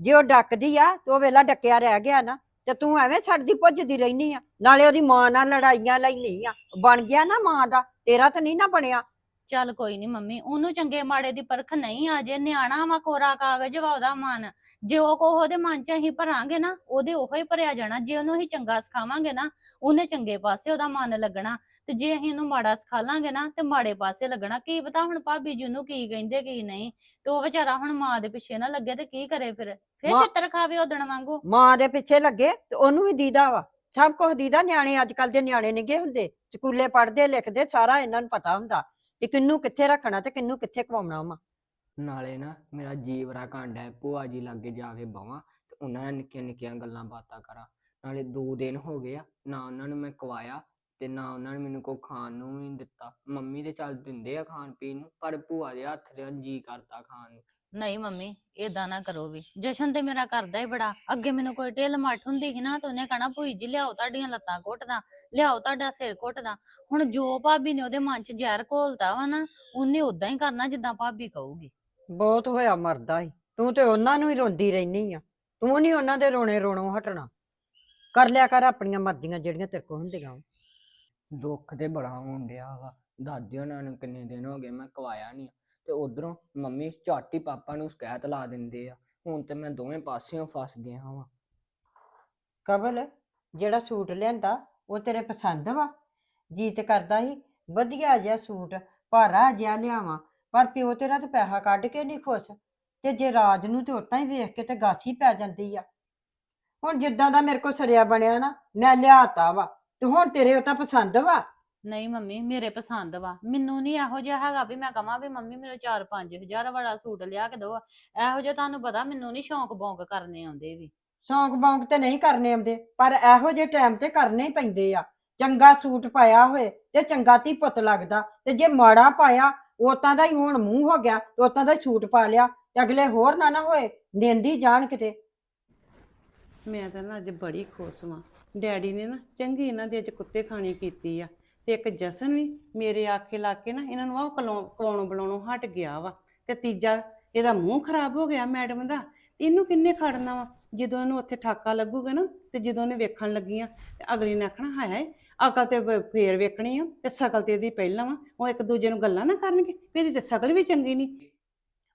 ਜੇ ਉਹ ਡੱਕਦੀ ਆ, ਤੇ ਉਹ ਵੇਲਾ ਡੱਕਿਆ ਰਹਿ ਗਿਆ ਨਾ, ਤੇ ਤੂੰ ਐਵੇਂ ਛੱਡਦੀ ਭੁੱਜਦੀ ਰਹਿਨੀ ਆ। ਨਾਲੇ ਉਹਦੀ ਮਾਂ ਨਾਲ ਲੜਾਈਆਂ ਲਈ ਲੈਣੀ ਆ। ਬਣ ਗਿਆ ਨਾ ਮਾਂ ਦਾ, ਤੇਰਾ ਤਾਂ ਨਹੀਂ ਨਾ ਬਣਿਆ। ਚੱਲ ਕੋਈ ਨਹੀਂ ਮੰਮੀ ਉਹਨੂੰ ਚੰਗੇ ਮਾੜੇ ਦੀ ਪਰਖ ਨਹੀਂ ਆ ਜੇ ਨਿਆਣਾ ਵਾ ਕੋਰਾ ਕਾਗਜ਼ ਵਾ ਉਹਦਾ ਮਨ ਜੇ ਉਹ ਕੋ ਉਹਦੇ ਮਨ ਚ ਅਸੀਂ ਭਰਾਂਗੇ ਨਾ ਉਹਦੇ ਉਹੋ ਹੀ ਭਰਿਆ ਜਾਣਾ ਜੇ ਉਹਨੂੰ ਅਸੀਂ ਚੰਗਾ ਸਿਖਾਵਾਂਗੇ ਨਾ ਉਹਨੇ ਚੰਗੇ ਪਾਸੇ ਉਹਦਾ ਮਨ ਲੱਗਣਾ ਤੇ ਜੇ ਅਸੀਂ ਉਹਨੂੰ ਮਾੜਾ ਸਿਖਾ ਲਾਂਗੇ ਨਾ ਤੇ ਮਾੜੇ ਪਾਸੇ ਲੱਗਣਾ ਕੀ ਪਤਾ ਹੁਣ ਭਾਬੀ ਜੀ ਉਹਨੂੰ ਕੀ ਕਹਿੰਦੇ ਕੀ ਨਹੀਂ ਤੇ ਉਹ ਵਿਚਾਰਾ ਹੁਣ ਮਾਂ ਦੇ ਪਿੱਛੇ ਨਾ ਲੱਗੇ ਤੇ ਕੀ ਕਰੇ ਫਿਰ ਫਿਰ ਮਾਂ- ਛਿੱਤਰ ਖਾਵੇ ਉਦਣ ਵਾਂਗੂ। ਮਾਂ ਦੇ ਪਿੱਛੇ ਲੱਗੇ ਤੇ ਉਹਨੂੰ ਵੀ ਦੀਦਾ ਵਾ ਸਭ ਕੁਝ ਦੀਦਾ ਨਿਆਣੇ ਅੱਜ ਕੱਲ ਦੇ ਨਿਆਣੇ ਨਿਗੇ ਹੁੰਦੇ ਸਕੂਲੇ ਪੜ੍ਹਦੇ ਲਿਖਦੇ ਸਾਰਾ ਇਹਨਾਂ ਨੂੰ ਪਤਾ ਹੁੰਦਾ। ਕਿ ਕਿੰਨੂੰ ਕਿੱਥੇ ਰੱਖਣਾ ਤੇ ਕਿੰਨੂੰ ਕਿੱਥੇ ਖਵਾਉਣਾ ਵਾ। ਨਾਲੇ ਨਾ ਮੇਰਾ ਜੀਵਰਾ ਬੜਾ ਹੈ ਭੂਆ ਜੀ ਲਾਗੇ ਜਾ ਕੇ ਬਵਾਂ ਤੇ ਉਹਨਾਂ ਨਾਲ ਨਿੱਕੀਆਂ ਨਿੱਕੀਆਂ ਗੱਲਾਂ ਬਾਤਾਂ ਕਰਾਂ। ਨਾਲੇ ਦੋ ਦਿਨ ਹੋ ਗਏ ਆ, ਨਾ ਉਹਨਾਂ ਨੂੰ ਮੈਂ ਕਵਾਇਆ ਤੇ ਨਾ ਉਹਨਾਂ ਨੇ ਮੈਨੂੰ ਕੋ ਖਾਣ ਨੂੰ ਵੀ ਦਿੱਤਾ। ਮੰਮੀ ਤੇ ਚੱਲ ਦਿੰਦੇ ਆ ਖਾਣ ਪੀਣ ਨੂੰ ਪਰ ਭੂਆ ਦੇ ਹੱਥ ਦੇ ਜੀ ਕਰਦਾ ਖਾਣ ਨੂੰ। ਨਹੀਂ ਮੰਮੀ ਏਦਾਂ ਨਾ ਕਰੋ ਵੀ। ਜਸ਼ਨ ਤੇ ਮੇਰਾ ਕਰਦਾ ਹੀ ਬੜਾ। ਅੱਗੇ ਮੈਨੂੰ ਕੋਈ ਢਿੱਲ ਮੱਠ ਹੁੰਦੀ ਸੀ ਨਾ ਤੇ ਉਹਨੇ ਕਹਣਾ ਭੂਈ ਜੀ ਲਿਆਓ ਤੁਹਾਡੀਆਂ ਲੱਤਾਂ ਘੁੱਟਦਾ ਲਿਆਓ ਤੁਹਾਡਾ ਸਿਰ ਘੁੱਟਦਾ। ਹੁਣ ਜੋ ਭਾਬੀ ਨੇ ਉਹਦੇ ਮਨ 'ਚ ਜ਼ਹਿਰ ਘੋਲਤਾ ਵਾ ਨਾ ਉਹਨੇ ਉਦਾਂ ਹੀ ਕਰਨਾ ਜਿੱਦਾਂ ਭਾਬੀ ਕਹੂਗੀ। ਬਹੁਤ ਹੋਇਆ ਮਰਦਾ ਈ ਤੂੰ ਤੇ ਉਹਨਾਂ ਨੂੰ ਹੀ ਰੋਂਦੀ ਰਹਿਨੀ ਆ। ਤੂੰ ਨਹੀਂ ਉਹਨਾਂ ਦੇ ਰੋਣੇ ਰੋਣੋਂ ਹਟਣਾ। ਕਰ ਲਿਆ ਕਰ ਆਪਣੀਆਂ ਮਰਜ਼ੀਆਂ ਜਿਹੜੀਆਂ ਤੇਰੇ ਕੋਲ ਹੁੰਦੀਆਂ। ਦੁੱਖ ਤੇ ਬੜਾ ਹੋਣ ਡਿਆ ਵਾ। ਦਾਦੀ ਉਹਨਾਂ ਨੂੰ ਕਿੰਨੇ ਦਿਨ ਹੋ ਗਏ, ਮੈਂ ਕਵਾਇਆ ਨਹੀਂ ਤੇ ਉਧਰੋਂ ਮੰਮੀ ਝਾਟੀ ਪਾਪਾ ਨੂੰ ਸ਼ਿਕਾਇਤ ਲਾ ਦਿੰਦੇ ਆ। ਹੁਣ ਤੇ ਮੈਂ ਦੋਵੇਂ ਪਾਸਿਓਂ ਫਸ ਗਿਆ ਵਾਂ। ਕਬਲ ਜਿਹੜਾ ਸੂਟ ਲਿਆਂਦਾ, ਉਹ ਤੇਰੇ ਪਸੰਦ ਵਾ? ਜੀਤ ਕਰਦਾ ਸੀ, ਵਧੀਆ ਜਿਹਾ ਸੂਟ, ਭਾਰਾ ਜਿਹਾ ਲਿਆਵਾਂ। ਪਰ ਪਿਓ ਤੇਰਾ ਤੇ ਪੈਸਾ ਕੱਢ ਕੇ ਨਹੀਂ ਖੁਸ਼। ਤੇ ਜੇ ਰਾਜ ਨੂੰ ਤੇ ਉਤਾਂ ਹੀ ਵੇਖ ਕੇ ਤੇ ਗਾਸੀ ਪੈ ਜਾਂਦੀ ਆ। ਹੁਣ ਜਿੱਦਾਂ ਦਾ ਮੇਰੇ ਕੋਲ ਸਰਿਆ ਬਣਿਆ ਨਾ, ਮੈਂ ਲਿਆਤਾ ਵਾ। ਤੇ ਹੁਣ ਤੇਰੇ ਉਹ ਤਾਂ ਪਸੰਦ ਵਾ। ਨਹੀਂ ਮੰਮੀ ਮੇਰੇ ਪਸੰਦ ਵਾ। ਮੈਨੂੰ ਨਹੀਂ ਇਹੋ ਜਿਹਾ ਹੈਗਾ ਵੀ ਮੈਂ ਕਹਾਂ ਵੀ ਮੰਮੀ ਮੈਨੂੰ 4-5000 ਵਾਲਾ ਸੂਟ ਲਿਆ ਕੇ ਦਿਓ। ਇਹੋ ਜਿਹਾ ਤੁਹਾਨੂੰ ਪਤਾ ਮੈਨੂੰ ਨਹੀਂ ਸ਼ੌਂਕ ਬੌਂਕ ਕਰਨੇ ਆਉਂਦੇ ਵੀ। ਸ਼ੌਂਕ ਬੌਂਕ ਤੇ ਨਹੀਂ ਕਰਨੇ ਆਉਂਦੇ ਪਰ ਇਹੋ ਜਿਹੇ ਟਾਈਮ ਤੇ ਕਰਨੇ ਹੀ ਪੈਂਦੇ ਆ। ਚੰਗਾ ਸੂਟ ਪਾਇਆ ਹੋਏ ਤੇ ਚੰਗਾ ਤੀ ਪੁੱਤ ਲੱਗਦਾ ਤੇ ਜੇ ਮਾੜਾ ਪਾਇਆ ਉਤਾਂ ਦਾ ਹੀ ਹੁਣ ਮੂੰਹ ਹੋ ਗਿਆ ਤੇ ਉਤਾਂ ਦਾ ਹੀ ਸੂਟ ਪਾ ਲਿਆ ਤੇ ਅਗਲੇ ਹੋਰ ਨਾ ਨਾ ਹੋਏ ਨਿੰਦੀ ਜਾਣ ਕਿਤੇ। ਮੈਂ ਤਾਂ ਨਾ ਅੱਜ ਬੜੀ ਖੁਸ਼ ਵਾਂ। ਡੈਡੀ ਨੇ ਨਾ ਚੰਗੀ ਇਹਨਾਂ ਦੀ ਅੱਜ ਕੁੱਤੇ ਖਾਣੀ ਕੀਤੀ ਆ। ਤੇ ਇੱਕ ਜਸਨ ਵੀ ਮੇਰੇ ਆਖੇ ਲਾ ਕੇ ਨਾ ਇਹਨਾਂ ਨੂੰ ਆਹ ਕਲਾਉਣ ਬੁਲਾਉਣੋਂ ਹਟ ਗਿਆ ਵਾ। ਤੇ ਤੀਜਾ ਇਹਦਾ ਮੂੰਹ ਖਰਾਬ ਹੋ ਗਿਆ ਮੈਡਮ ਦਾ। ਇਹਨੂੰ ਕਿੰਨੇ ਖੜਨਾ ਵਾ? ਜਦੋਂ ਇਹਨੂੰ ਉੱਥੇ ਠਾਕਾ ਲੱਗੂਗਾ ਨਾ ਤੇ ਜਦੋਂ ਇਹਨੇ ਵੇਖਣ ਲੱਗੀਆਂ ਤੇ ਅਗਲੀ ਨੇ ਆਖਣਾ ਹਾਏ ਹਾਏ ਅਕਲ ਤੇ ਫੇਰ ਵੇਖਣੀ ਆ ਤੇ ਸ਼ਕਲ ਤੇ ਇਹਦੀ ਪਹਿਲਾਂ ਵਾ। ਉਹ ਇੱਕ ਦੂਜੇ ਨੂੰ ਗੱਲਾਂ ਨਾ ਕਰਨਗੇ ਵੀ ਇਹਦੀ ਤੇ ਸ਼ਕਲ ਵੀ ਚੰਗੀ ਨਹੀਂ।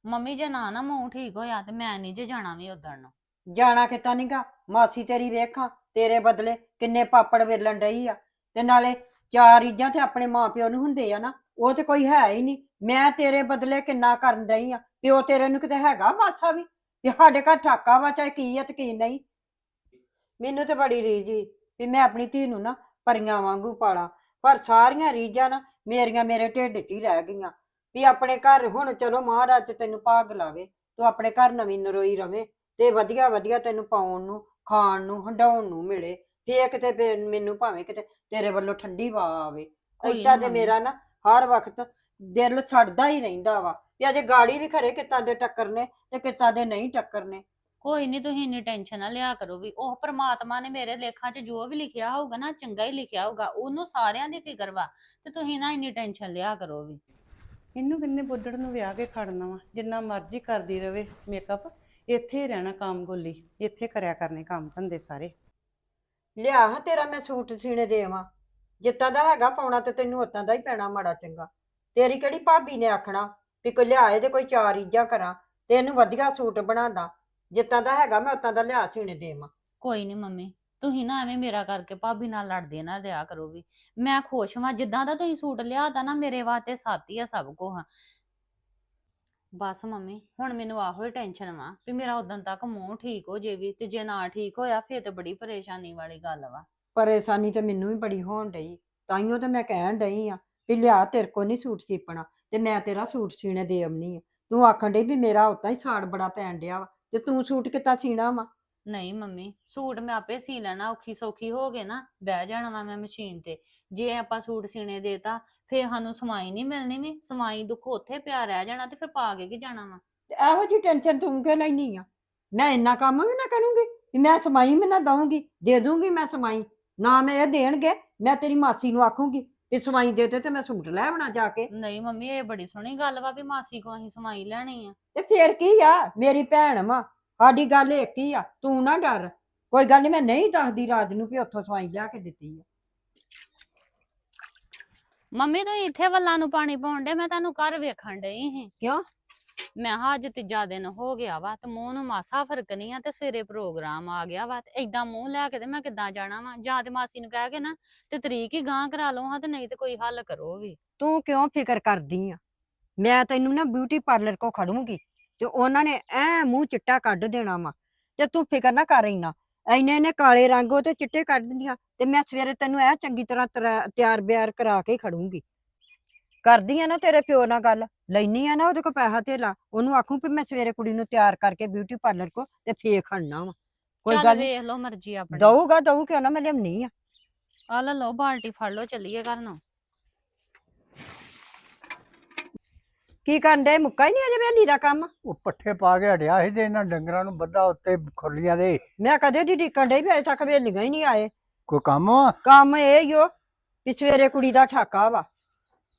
ਮੰਮੀ ਜੇ ਨਾ ਨਾ ਮੂੰਹ ਠੀਕ ਹੋਇਆ ਤੇ ਮੈਂ ਨਹੀਂ ਜੇ ਜਾਣਾ ਵੀ ਉਦਣ ਨੂੰ। ਜਾਣਾ ਕਿਤਾ ਨੀਗਾ? ਮਾਸੀ ਤੇਰੀ ਵੇਖਾਂ ਤੇਰੇ ਬਦਲੇ ਕਿੰਨੇ ਪਾਪੜ ਵੇਲਣ ਰਹੀ ਆ। ਤੇ ਨਾਲੇ ਚਾਰ ਰੀਝਾਂ ਤੇ ਆਪਣੇ ਮਾਪਿਓ ਨੂੰ ਹੁੰਦੇ ਆ ਨਾ, ਉਹ ਤੇ ਕੋਈ ਹੈ ਹੀ ਨਹੀਂ। ਮੈਂ ਤੇਰੇ ਬਦਲੇ ਕਿੰਨਾ ਕਰਨ ਡਈ ਆ ਪਿਓ ਤੇਰੇ ਨੂੰ ਕਿਤੇ ਹੈਗਾ ਮਾਸਾ ਵੀ? ਵੀ ਸਾਡੇ ਘਰ ਠਾਕਾ ਵਾ, ਚਾਹੇ ਕੀ ਆ ਤੇ ਕੀ ਨਹੀਂ। ਮੈਨੂੰ ਤੇ ਬੜੀ ਰੀਝ ਸੀ ਵੀ ਮੈਂ ਆਪਣੀ ਧੀ ਨੂੰ ਨਾ ਪਰੀਆਂ ਵਾਂਗੂ ਪਾਲਾਂ, ਪਰ ਸਾਰੀਆਂ ਰੀਝਾਂ ਨਾ ਮੇਰੀਆਂ ਮੇਰੇ ਢਿੱਡ 'ਚ ਹੀ ਰਹਿ ਗਈਆਂ। ਵੀ ਆਪਣੇ ਘਰ ਹੁਣ ਚਲੋ ਮਹਾਰਾਜ ਤੈਨੂੰ ਭਾਗ ਲਾਵੇ, ਤੂੰ ਆਪਣੇ ਘਰ ਨਵੀਂ ਨਰੋਈ ਰਵੇ ਤੇ ਵਧੀਆ ਵਧੀਆ ਤੈਨੂੰ ਪਾਉਣ ਨੂੰ ਖਾਣ ਨੂੰ ਹੰਡਾਉਣ ਨੂੰ ਮਿਲੇ ਤੇ ਕਿਤੇ ਫਿਰ ਮੈਨੂੰ ਭਾਵੇਂ ਕਿਤੇ ਤੇਰੇ ਵੱਲੋਂ ਠੰਡੀ ਹਵਾ ਆਵੇ। ਕੋਈ ਏਦਾਂ ਤੇ। ਮੇਰਾ ਨਾ ਹਰ ਵਕਤ ਦਿਲ ਛੱਡਦਾ ਹੀ ਰਹਿੰਦਾ ਵਾ ਵੀ ਅਜੇ ਗਾੜੀ ਵੀ ਖਰੇ ਕਿੱਦਾਂ ਦੇ ਟੱਕਰਨੇ ਤੇ ਕਿੱਦਾਂ ਦੇ ਨਹੀਂ ਟੱਕਰਨੇ ਕੋਈ ਨਹੀਂ ਤੁਸੀਂ ਇੰਨੀ ਟੈਨਸ਼ਨ ਨਾ ਲਿਆ ਕਰੋ ਵੀ ਉਹ ਪ੍ਰਮਾਤਮਾ ਨੇ ਮੇਰੇ ਲੇਖਾਂ 'ਚ ਜੋ ਵੀ ਲਿਖਿਆ ਹੋਊਗਾ ਨਾ ਚੰਗਾ ਹੀ ਲਿਖਿਆ ਹੋਊਗਾ ਉਹਨੂੰ ਸਾਰਿਆਂ ਦੀ ਫਿਕਰ ਵਾ ਤੇ ਤੁਸੀਂ ਨਾ ਇੰਨੀ ਟੈਨਸ਼ਨ ਲਿਆ ਕਰੋ ਵੀ। ਇਹਨੂੰ ਕਿੰਨੇ ਬੁੱਢੜ ਨੂੰ ਵਿਆਹ ਕੇ ਖੜਨਾ ਵਾ ਜਿੰਨਾ ਮਰਜ਼ੀ ਕਰਦੀ ਰਵੇ ਮੇਕਅਪ ਇੱਥੇ ਹੀ ਰਹਿਣਾ ਕੰਮ ਗੋਲੀ ਇੱਥੇ ਕਰਿਆ ਕਰਨੇ ਕੰਮ ਧੰਦੇ ਸਾਰੇ। ਲਿਆ ਹਾਂ ਤੇਰਾ ਮੈਂ ਸੂਟ ਸੀਣੇ ਦੇਵਾਂ ਜਿੱਦਾਂ ਦਾ ਹੈਗਾ ਪਾਉਣਾ ਤੇ ਤੈਨੂੰ ਉਤਾਂ ਦਾ ਹੀ ਪੈਣਾ ਮਾੜਾ ਚੰਗਾ। ਤੇਰੀ ਕਿਹੜੀ ਭਾਬੀ ਨੇ ਆਖਣਾ ਵੀ ਕੋਈ ਲਿਆਏ ਤੇ ਕੋਈ ਚਾਰ ਇੱਜਾਂ ਕਰਾਂ ਤੇ ਇਹਨੂੰ ਵਧੀਆ ਸੂਟ ਬਣਾਦਾ ਜਿੱਦਾਂ ਦਾ ਹੈਗਾ ਮੈਂ ਉਤਾਂ ਦਾ ਲਿਆ ਸੀਣੇ ਦੇਵਾਂ। ਕੋਈ ਨਹੀਂ ਮੰਮੀ ਤੁਸੀਂ ਨਾ ਐਵੇਂ ਮੇਰਾ ਕਰਕੇ ਭਾਬੀ ਨਾਲ ਲੜਦੇ ਨਾ ਰਿਹਾ ਕਰੋ ਵੀ। ਮੈਂ ਖੁਸ਼ ਹਾਂ ਜਿੱਦਾਂ ਦਾ ਤੁਸੀਂ ਸੂਟ ਲਿਆਦਾ ਨਾ ਮੇਰੇ ਵਾਸਤੇ ਸਾਥੀ ਆ ਸਭ ਕੋ ਹਾਂ ਬਸ ਮੰਮੀ, ਹੁਣ ਮੈਨੂੰ ਆਹੋ ਹੀ ਟੈਨਸ਼ਨ ਵਾ ਵੀ ਮੇਰਾ ਉਦੋਂ ਤੱਕ ਮੂੰਹ ਠੀਕ ਹੋ ਜੇ ਵੀ ਤੇ ਜੇ ਨਾ ਠੀਕ ਹੋਇਆ ਫੇਰ ਤੇ ਬੜੀ ਪਰੇਸ਼ਾਨੀ ਵਾਲੀ ਗੱਲ ਵਾ। ਪਰੇਸ਼ਾਨੀ ਤੇ ਮੈਨੂੰ ਵੀ ਬੜੀ ਹੋਣ ਡਈ ਤਾਈਓ ਤੇ ਮੈਂ ਕਹਿਣ ਡਈ ਆ ਵੀ ਲਿਆ ਤੇਰੇ ਕੋ ਨਹੀਂ ਸੂਟ ਸੀਪਣਾ ਤੇ ਮੈਂ ਤੇਰਾ ਸੂਟ ਸੀਣੇ ਦੇ ਆਉਣੀ ਆ। ਤੂੰ ਆਖਣ ਡਈ ਵੀ ਮੇਰਾ ਉਤਾਂ ਹੀ ਸਾੜ ਬੜਾ ਪੈਣ ਡਿਆ ਵਾ ਤੇ ਤੂੰ ਸੂਟ ਕਿੱਦਾਂ ਸੀਣਾ ਵਾ? ਨਹੀਂ ਮੰਮੀ ਸੂਟ ਮੈਂ ਆਪੇ ਸੀ ਲੈਣਾ ਔਖੀ ਸੌਖੀ ਹੋ ਗਏ ਨਾ ਬਹਿ ਜਾਣਾ ਵਾ ਮੈਂ ਮਸ਼ੀਨ ਤੇ। ਜੇ ਆਪਾਂ ਸੂਟ ਸੀਨੇ ਦੇਤਾ ਫੇਰ ਸਾਨੂੰ ਸਮਾਈ ਨਹੀਂ ਮਿਲਣੀ ਵੀ ਸਮਾਈ ਦੁੱਖ ਉੱਥੇ ਪਿਆ ਰਹਿ ਜਾਣਾ ਤੇ ਫਿਰ ਪਾ ਕੇ ਕੀ ਜਾਣਾ ਵਾ? ਤੇ ਇਹੋ ਜੀ ਟੈਨਸ਼ਨ ਤੂੰ ਕਿਉਂ ਲੈਣੀ ਆ? ਮੈਂ ਇੰਨਾ ਕੰਮ ਵੀ ਨਾ ਕਰੂੰਗੀ ਵੀ ਮੈਂ ਸਮਾਈ ਵੀ ਨਾ ਦਊਂਗੀ ਦੇ ਦੂੰਗੀ ਮੈਂ ਸਮਾਈ ਨਾ ਮੈਂ ਇਹ ਦੇਣਗੇ ਮੈਂ ਤੇਰੀ ਮਾਸੀ ਨੂੰ ਆਖੂੰਗੀ ਵੀ ਸਮਾਈ ਦੇ ਦੇ ਤੇ ਮੈਂ ਸੂਟ ਲੈ ਆਉਣਾ ਜਾ ਕੇ। ਨਹੀਂ ਮੰਮੀ ਇਹ ਬੜੀ ਸੋਹਣੀ ਗੱਲ ਵਾ ਵੀ ਮਾਸੀ ਕੋ ਅਸੀਂ ਸਮਾਈ ਲੈਣੀ ਆ। ਤੇ ਫੇਰ ਕੀ ਆ? ਮੇਰੀ ਭੈਣ ਵਾ ਸਾਡੀ ਗੱਲ ਇੱਕ ਹੀ ਆ ਤੂੰ ਨਾ ਡਰ। ਕੋਈ ਗੱਲ ਨਹੀਂ ਮੈਂ ਨਹੀਂ ਦੱਸਦੀ ਰਾਜ ਨੂੰ ਵੀ ਉੱਥੋਂ ਸਵਾਈ ਲਿਆ ਕੇ ਦਿੱਤੀ ਆ। ਮੰਮੀ ਤੁਸੀਂ ਇੱਥੇ ਵੱਲਾਂ ਨੂੰ ਪਾਣੀ ਪਾਉਣ ਦੇ ਮੈਂ ਤੁਹਾਨੂੰ ਘਰ ਵੇਖਣ ਡਈ ਸੀ। ਕਿਉਂ? ਮੈਂ ਹਾਂ ਅੱਜ ਤੀਜਾ ਦਿਨ ਹੋ ਗਿਆ ਵਾ ਤੇ ਮੂੰਹ ਨੂੰ ਮਾਸਾ ਫ਼ਰਕ ਨਹੀਂ ਆ ਤੇ ਸਵੇਰੇ ਪ੍ਰੋਗਰਾਮ ਆ ਗਿਆ ਵਾ ਤੇ ਏਦਾਂ ਮੂੰਹ ਲੈ ਕੇ ਤੇ ਮੈਂ ਕਿੱਦਾਂ ਜਾਣਾ ਵਾ? ਜਾਂ ਤੇ ਮਾਸੀ ਨੂੰ ਕਹਿ ਕੇ ਨਾ ਤੇ ਤਰੀਕ ਹੀ ਗਾਂ ਕਰਾ ਲਓ ਹਾਂ ਤੇ ਨਹੀਂ ਤੇ ਕੋਈ ਹੱਲ ਕਰੋ ਵੀ। ਤੂੰ ਕਿਉਂ ਫਿਕਰ ਕਰਦੀ ਆ? ਮੈਂ ਤੈਨੂੰ ਨਾ ਬਿਊਟੀ ਪਾਰਲਰ ਕੋ ਖੜੂੰਗੀ। ਤੇ ਉਹਨਾਂ ਨੇ ਐ ਮੂੰਹ ਚਿੱਟਾ ਕੱਢ ਦੇਣਾ ਵਾ ਤੇ ਤੂੰ ਫਿਕਰ ਨਾ ਕਰ ਇੰਨਾ। ਐਨੇ ਨੇ ਕਾਲੇ ਰੰਗੋ ਤੇ ਚਿੱਟੇ ਕੱਢ ਦਿੰਦੀਆਂ ਤੇ ਮੈਂ ਸਵੇਰੇ ਤੈਨੂੰ ਐ ਚੰਗੀ ਤਰ੍ਹਾਂ ਤਰਾ- ਤਿਆਰ ਬਿਆਰ ਕਰਾ ਕੇ ਖੜੂੰਗੀ। ਕਰਦੀ ਆ ਨਾ ਤੇਰੇ ਪਿਓ ਨਾਲ ਗੱਲ ਲੈਣੀ ਆ ਨਾ ਉਹਦੇ ਕੋ ਪੈਸਾ ਧੇਲਾ ਉਹਨੂੰ ਆਖੂੰ ਵੀ ਮੈਂ ਸਵੇਰੇ ਕੁੜੀ ਨੂੰ ਤਿਆਰ ਕਰਕੇ ਬਿਊਟੀ ਪਾਰਲਰ ਕੋ ਤੇ ਫੇਰ ਖੜਨਾ ਵਾ। ਕੋਈ ਗੱਲ। ਵੇਖ ਲਓ ਮਰਜ਼ੀ ਆਪਣੀ। ਦਊਗਾ ਦਊ ਕਿਉਂ ਨਾ ਮੈਂ ਲਿਆਉਣੀ ਆ। ਆ ਲੈ ਲਓ ਬਾਲਟੀ ਫੜ ਲਓ ਚੱਲੀਏ ਘਰ ਨੂੰ। ਕੀ ਕਰਨ ਦੇ ਮੁੱਕਾ ਹੀ ਨਹੀਂ ਅਜੇ ਵੇਲੀ ਦਾ ਕੰਮ? ਉਹ ਪੱਠੇ ਪਾ ਕੇ ਹਟਿਆ ਸੀ ਤੇ ਇਹਨਾਂ ਡੰਗਰਾਂ ਨੂੰ ਬੱਧਾ ਉੱਤੇ ਖੁਰਲੀਆਂ ਦੇ। ਮੈਂ ਕਦੇ ਦੀ ਢੀਕਣ ਡਈ ਵੀ ਅਜੇ ਤੱਕ ਵੇਲੀਆਂ ਹੀ ਨਹੀਂ ਆਏ। ਕੋਈ ਕੰਮ ਆ? ਕੰਮ ਇਹ ਹੀ ਓ ਸਵੇਰੇ ਕੁੜੀ ਦਾ ਠਾਕਾ ਵਾ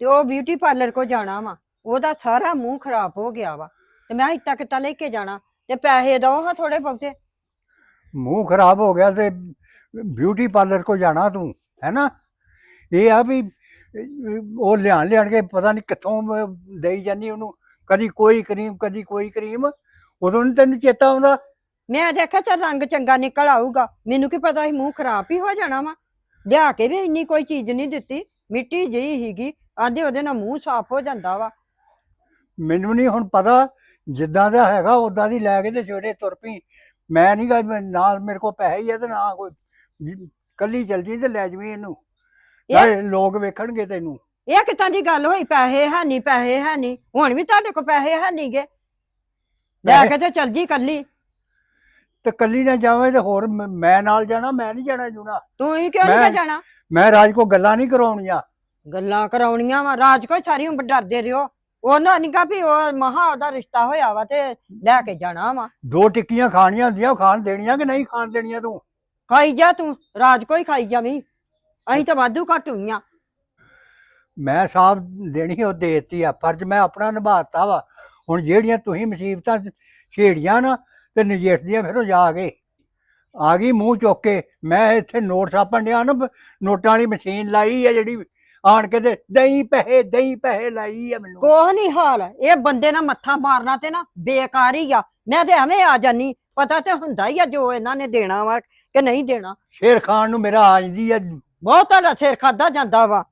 ਤੇ ਉਹ ਬਿਊਟੀ ਪਾਰਲਰ ਕੋ ਜਾਣਾ ਵਾ। ਉਹਦਾ ਸਾਰਾ ਮੂੰਹ ਖਰਾਬ ਹੋ ਗਿਆ ਵਾ ਤੇ ਮੈਂ ਇੱਟਾ ਕਿੱਟਾ ਲੈ ਕੇ ਜਾਣਾ ਤੇ ਪੈਸੇ ਦੋ ਹਾਂ ਥੋੜੇ ਬਹੁਤੇ? ਮੂੰਹ ਖਰਾਬ ਹੋ ਗਿਆ ਤੇ ਬਿਊਟੀ ਪਾਰਲਰ ਕੋ ਜਾਣਾ ਤੂੰ ਹੈ ਨਾ ਇਹ ਆ ਵੀ ਉਹ ਲਿਆਣ ਲਿਆਣ ਕੇ ਪਤਾ ਨਹੀਂ ਕਿੱਥੋਂ ਦੇਈ ਜਾਂਦੀ ਉਹਨੂੰ। ਕਦੀ ਕੋਈ ਕਰੀਮ ਕਦੀ ਕੋਈ ਕਰੀਮ। ਉਦੋਂ ਨੀ ਤੈਨੂੰ ਚੇਤਾ ਆਉਂਦਾ? ਮੈਂ ਦੇਖਿਆ ਚੱਲ ਰੰਗ ਚੰਗਾ ਨਿਕਲ ਆਊਗਾ। ਮੈਨੂੰ ਕੀ ਪਤਾ ਸੀ ਮੂੰਹ ਖਰਾਬ ਹੀ ਹੋ ਜਾਣਾ ਵਾ। ਲਿਆ ਕੇ ਵੀ ਇੰਨੀ ਕੋਈ ਚੀਜ਼ ਨਹੀਂ ਦਿੱਤੀ। ਮਿੱਟੀ ਜਿਹੀ ਹੀਗੀ ਆਂਦੇ ਉਹਦੇ ਨਾਲ ਮੂੰਹ ਸਾਫ਼ ਹੋ ਜਾਂਦਾ ਵਾ। ਮੈਨੂੰ ਨਹੀਂ ਹੁਣ ਪਤਾ ਜਿੱਦਾਂ ਦਾ ਹੈਗਾ ਉਦਾਂ ਦੀ ਲੈ ਕੇ ਤੇ ਛੋਟੇ ਤੁਰ ਪਈ। ਮੈਂ ਨਹੀਂ ਗਾ ਨਾ ਮੇਰੇ ਕੋਲ ਪੈਸੇ ਹੀ ਆ ਤੇ ਨਾ ਕੋਈ। ਕੱਲੀ ਚਲ ਜੀ ਤੇ ਲੈ ਜਵੀਂ ਇਹਨੂੰ। ਇਹ- ਨਾਲੇ ਲੋਕ ਵੇਖਣਗੇ ਤੈਨੂੰ। ਇਹ ਕਿੱਦਾਂ ਦੀ ਗੱਲ ਹੋਈ? ਪੈਸੇ ਹੈ ਨਹੀਂ ਪੈਸੇ ਹੈ ਨਹੀਂ ਹੁਣ ਵੀ ਤੁਹਾਡੇ ਕੋਲ ਪੈਸੇ ਹੈ ਨਹੀਂਗੇ ਲੈ ਪੈਸੇ- ਕੇ ਤੇ ਚੱਲ ਜੀ ਕੱਲੀ ਤੇ ਕੱਲੀ ਨਾ ਜਾਵੇਂ ਤੇ ਹੋਰ ਮ- ਮੈਂ ਨਾਲ ਜਾਣਾ ਮੈਂ ਨਹੀਂ ਜਾਣਾ ਜੂਨਾ। ਤੂੰ ਹੀ ਕਿਉਂ ਨਹੀਂ ਜਾਣਾ? ਮੈਂ ਰਾਜ ਕੋ ਗੱਲਾਂ ਨਹੀਂ ਕਰਾਉਣੀਆਂ। ਗੱਲਾਂ ਕਰਾਉਣੀਆਂ ਵਾ। ਰਾਜ ਕੋਈ ਸਾਰੀ ਉਮਰ ਡਰਦੇ ਰਿਓ ਉਹਨਾਂ ਨਹੀਂ ਕਹਾ ਵੀ ਉਹ ਮਹਾ ਉਹਦਾ ਰਿਸ਼ਤਾ ਹੋਇਆ ਵਾ ਤੇ ਲੈ ਕੇ ਜਾਣਾ ਵਾ। ਦੋ ਟਿੱਕੀਆਂ ਖਾਣੀਆਂ ਹੁੰਦੀਆਂ ਉਹ ਖਾਣ ਦੇਣੀਆਂ ਕਿ ਨਹੀਂ ਖਾਣ ਦੇਣੀਆਂ ਤੂੰ? ਖਾਈ ਜਾ ਤੂੰ। ਰਾਜ ਕੋਈ ਖਾਈ ਜਾਵੀਂ। ਅਸੀਂ ਤਾਂ ਵਾਧੂ ਘੱਟ ਹੋਈਆਂ। ਮੈਂ ਸਾਫ਼ ਦੇਣੀ ਉਹ ਦੇਤੀ ਆ। ਫਰਜ਼ ਮੈਂ ਆਪਣਾ ਨਿਭਾਤਾ ਵਾ। ਹੁਣ ਜਿਹੜੀਆਂ ਤੁਸੀਂ ਮੁਸੀਬਤਾਂ ਛੇੜੀਆਂ ਨਾ ਤੇ ਨਜਿੱਠਦੀਆਂ ਫਿਰ ਉਹ ਜਾ ਕੇ। ਆ ਗਈ ਮੂੰਹ ਚੁੱਕ ਕੇ। ਮੈਂ ਇੱਥੇ ਨੋਟ ਛਾਪਣ ਡਿਆ ਨਾ ਨੋਟਾਂ ਵਾਲੀ ਮਸ਼ੀਨ ਲਾਈ ਆ ਜਿਹੜੀ ਆਣ ਕੇ ਤੇ ਦਹੀਂ ਪੈਸੇ ਦਹੀਂ ਪੈਸੇ ਲਾਈ ਆ ਮੈਨੂੰ। ਕੋਹ ਨਹੀਂ ਹਾਲ। ਇਹ ਬੰਦੇ ਨਾਲ ਮੱਥਾ ਮਾਰਨਾ ਤੇ ਨਾ ਬੇਕਾਰ ਹੀ ਆ। ਮੈਂ ਤੇ ਐਵੇਂ ਆ ਜਾਨੀ ਪਤਾ ਤੇ ਹੁੰਦਾ ਹੀ ਆ ਜੋ ਇਹਨਾਂ ਨੇ ਦੇਣਾ ਵਾ ਕਿ ਨਹੀਂ ਦੇਣਾ। ਸ਼ੇਰ ਖਾਨ ਨੂੰ ਮੇਰਾ ਆ ਜਾਂਦੀ ਆ ਬਹੁਤ ਤੁਹਾਡਾ ਸਿਰ ਖਾਦਾ ਜਾਂਦਾ ਵਾ।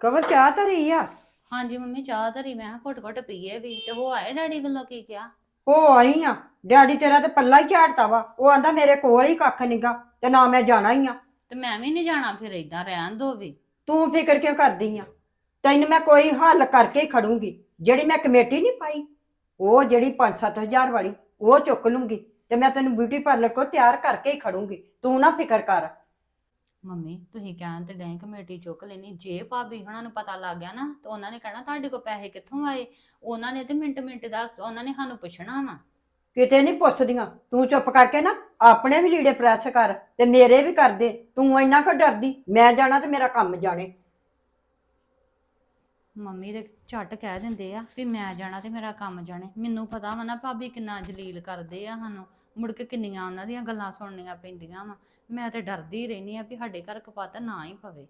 ਕਵਰ ਚਾਹ ਧਰੀ ਆ? ਹਾਂਜੀ ਮੰਮੀ ਚਾਹ ਧਰੀ। ਮੈਂ ਕਿਹਾ ਘੁੱਟ ਘੁੱਟ ਪੀਏ ਵੀ। ਤੇ ਉਹ ਆਏ ਡੈਡੀ ਵੱਲੋਂ ਕੀ ਕਿਹਾ? ਉਹ ਆਈ ਆ। ਡੈਡੀ ਤੇਰਾ ਤੇ ਪੱਲਾ ਹੀ ਝਾੜਤਾ ਵਾ। ਉਹ ਆਂਦਾ ਮੇਰੇ ਕੋਲ ਹੀ ਕੱਖ ਨਿਗਾ ਤੇ ਨਾ ਮੈਂ ਜਾਣਾ ਹੀ ਆ। ਤੇ ਮੈਂ ਵੀ ਨਹੀਂ ਜਾਣਾ ਫਿਰ ਏਦਾਂ ਰਹਿਣ ਦੋ ਵੀ। ਤੂੰ ਫਿਕਰ ਕਿਉਂ ਕਰਦੀ ਆ? ਤੈਨੂੰ ਮੈਂ ਕੋਈ ਹੱਲ ਕਰਕੇ ਹੀ ਖੜੂੰਗੀ। ਜਿਹੜੀ ਮੈਂ ਕਮੇਟੀ ਨਹੀਂ ਪਾਈ ਉਹ ਜਿਹੜੀ 5-7000 ਵਾਲੀ ਉਹ ਚੁੱਕ ਲੂੰਗੀ। ਤੇ ਮੈਂ ਤੈਨੂੰ ਬਿਊਟੀ ਪਾਰਲਰ ਕੋ ਤਿਆਰ ਕਰਕੇ ਹੀ ਖੜੂੰਗੀ। ਤੂੰ ਨਾ ਫਿਕਰ ਕਰ। ਮੰਮੀ ਤੁਸੀਂ ਕਹਿਣ ਤੇ ਡੈਂ ਕਮੇਟੀ ਚੁੱਕ ਲੈਣੀ। ਜੇ ਭਾਬੀ ਹੁਣਾਂ ਨੂੰ ਪਤਾ ਲੱਗ ਗਿਆ ਨਾ ਤਾਂ ਉਹਨਾਂ ਨੇ ਕਹਿਣਾ ਤੁਹਾਡੇ ਕੋਲ ਪੈਸੇ ਕਿੱਥੋਂ ਆਏ? ਉਹਨਾਂ ਨੇ ਤੇ ਮਿੰਟ ਮਿੰਟ ਦਾ ਉਹਨਾਂ ਨੇ ਸਾਨੂੰ ਪੁੱਛਣਾ ਵਾ। ਕਿਤੇ ਨਹੀਂ ਪੁੱਛਦੀਆਂ। ਤੂੰ ਚੁੱਪ ਕਰਕੇ ਨਾ ਆਪਣੇ ਵੀ ਲੀੜੇ ਪ੍ਰੈਸ ਕਰ ਤੇ ਮੇਰੇ ਵੀ ਕਰ ਦੇ। ਤੂੰ ਇੰਨਾ ਕੁ ਡਰਦੀ। ਮੈਂ ਜਾਣਾ ਤੇ ਮੇਰਾ ਕੰਮ ਜਾਣੇ। ਮੰਮੀ ਦੇ ਝੱਟ ਕਹਿ ਦਿੰਦੇ ਆ ਵੀ ਮੈਂ ਜਾਣਾ ਤੇ ਮੇਰਾ ਕੰਮ ਜਾਣੇ। ਮੈਨੂੰ ਪਤਾ ਵਾ ਨਾ ਭਾਬੀ ਕਿੰਨਾ ਜਲੀਲ ਕਰਦੇ ਆ ਸਾਨੂੰ। ਮੁੜ ਕੇ ਕਿੰਨੀਆਂ ਉਹਨਾਂ ਦੀਆਂ ਗੱਲਾਂ ਸੁਣਨੀਆਂ ਪੈਂਦੀਆਂ ਵਾ। ਮੈਂ ਤੇ ਡਰਦੀ ਰਹਿਨੀ ਆ ਵੀ ਸਾਡੇ ਘਰ ਕਪੱਤ ਨਾ ਹੀ ਪਵੇ।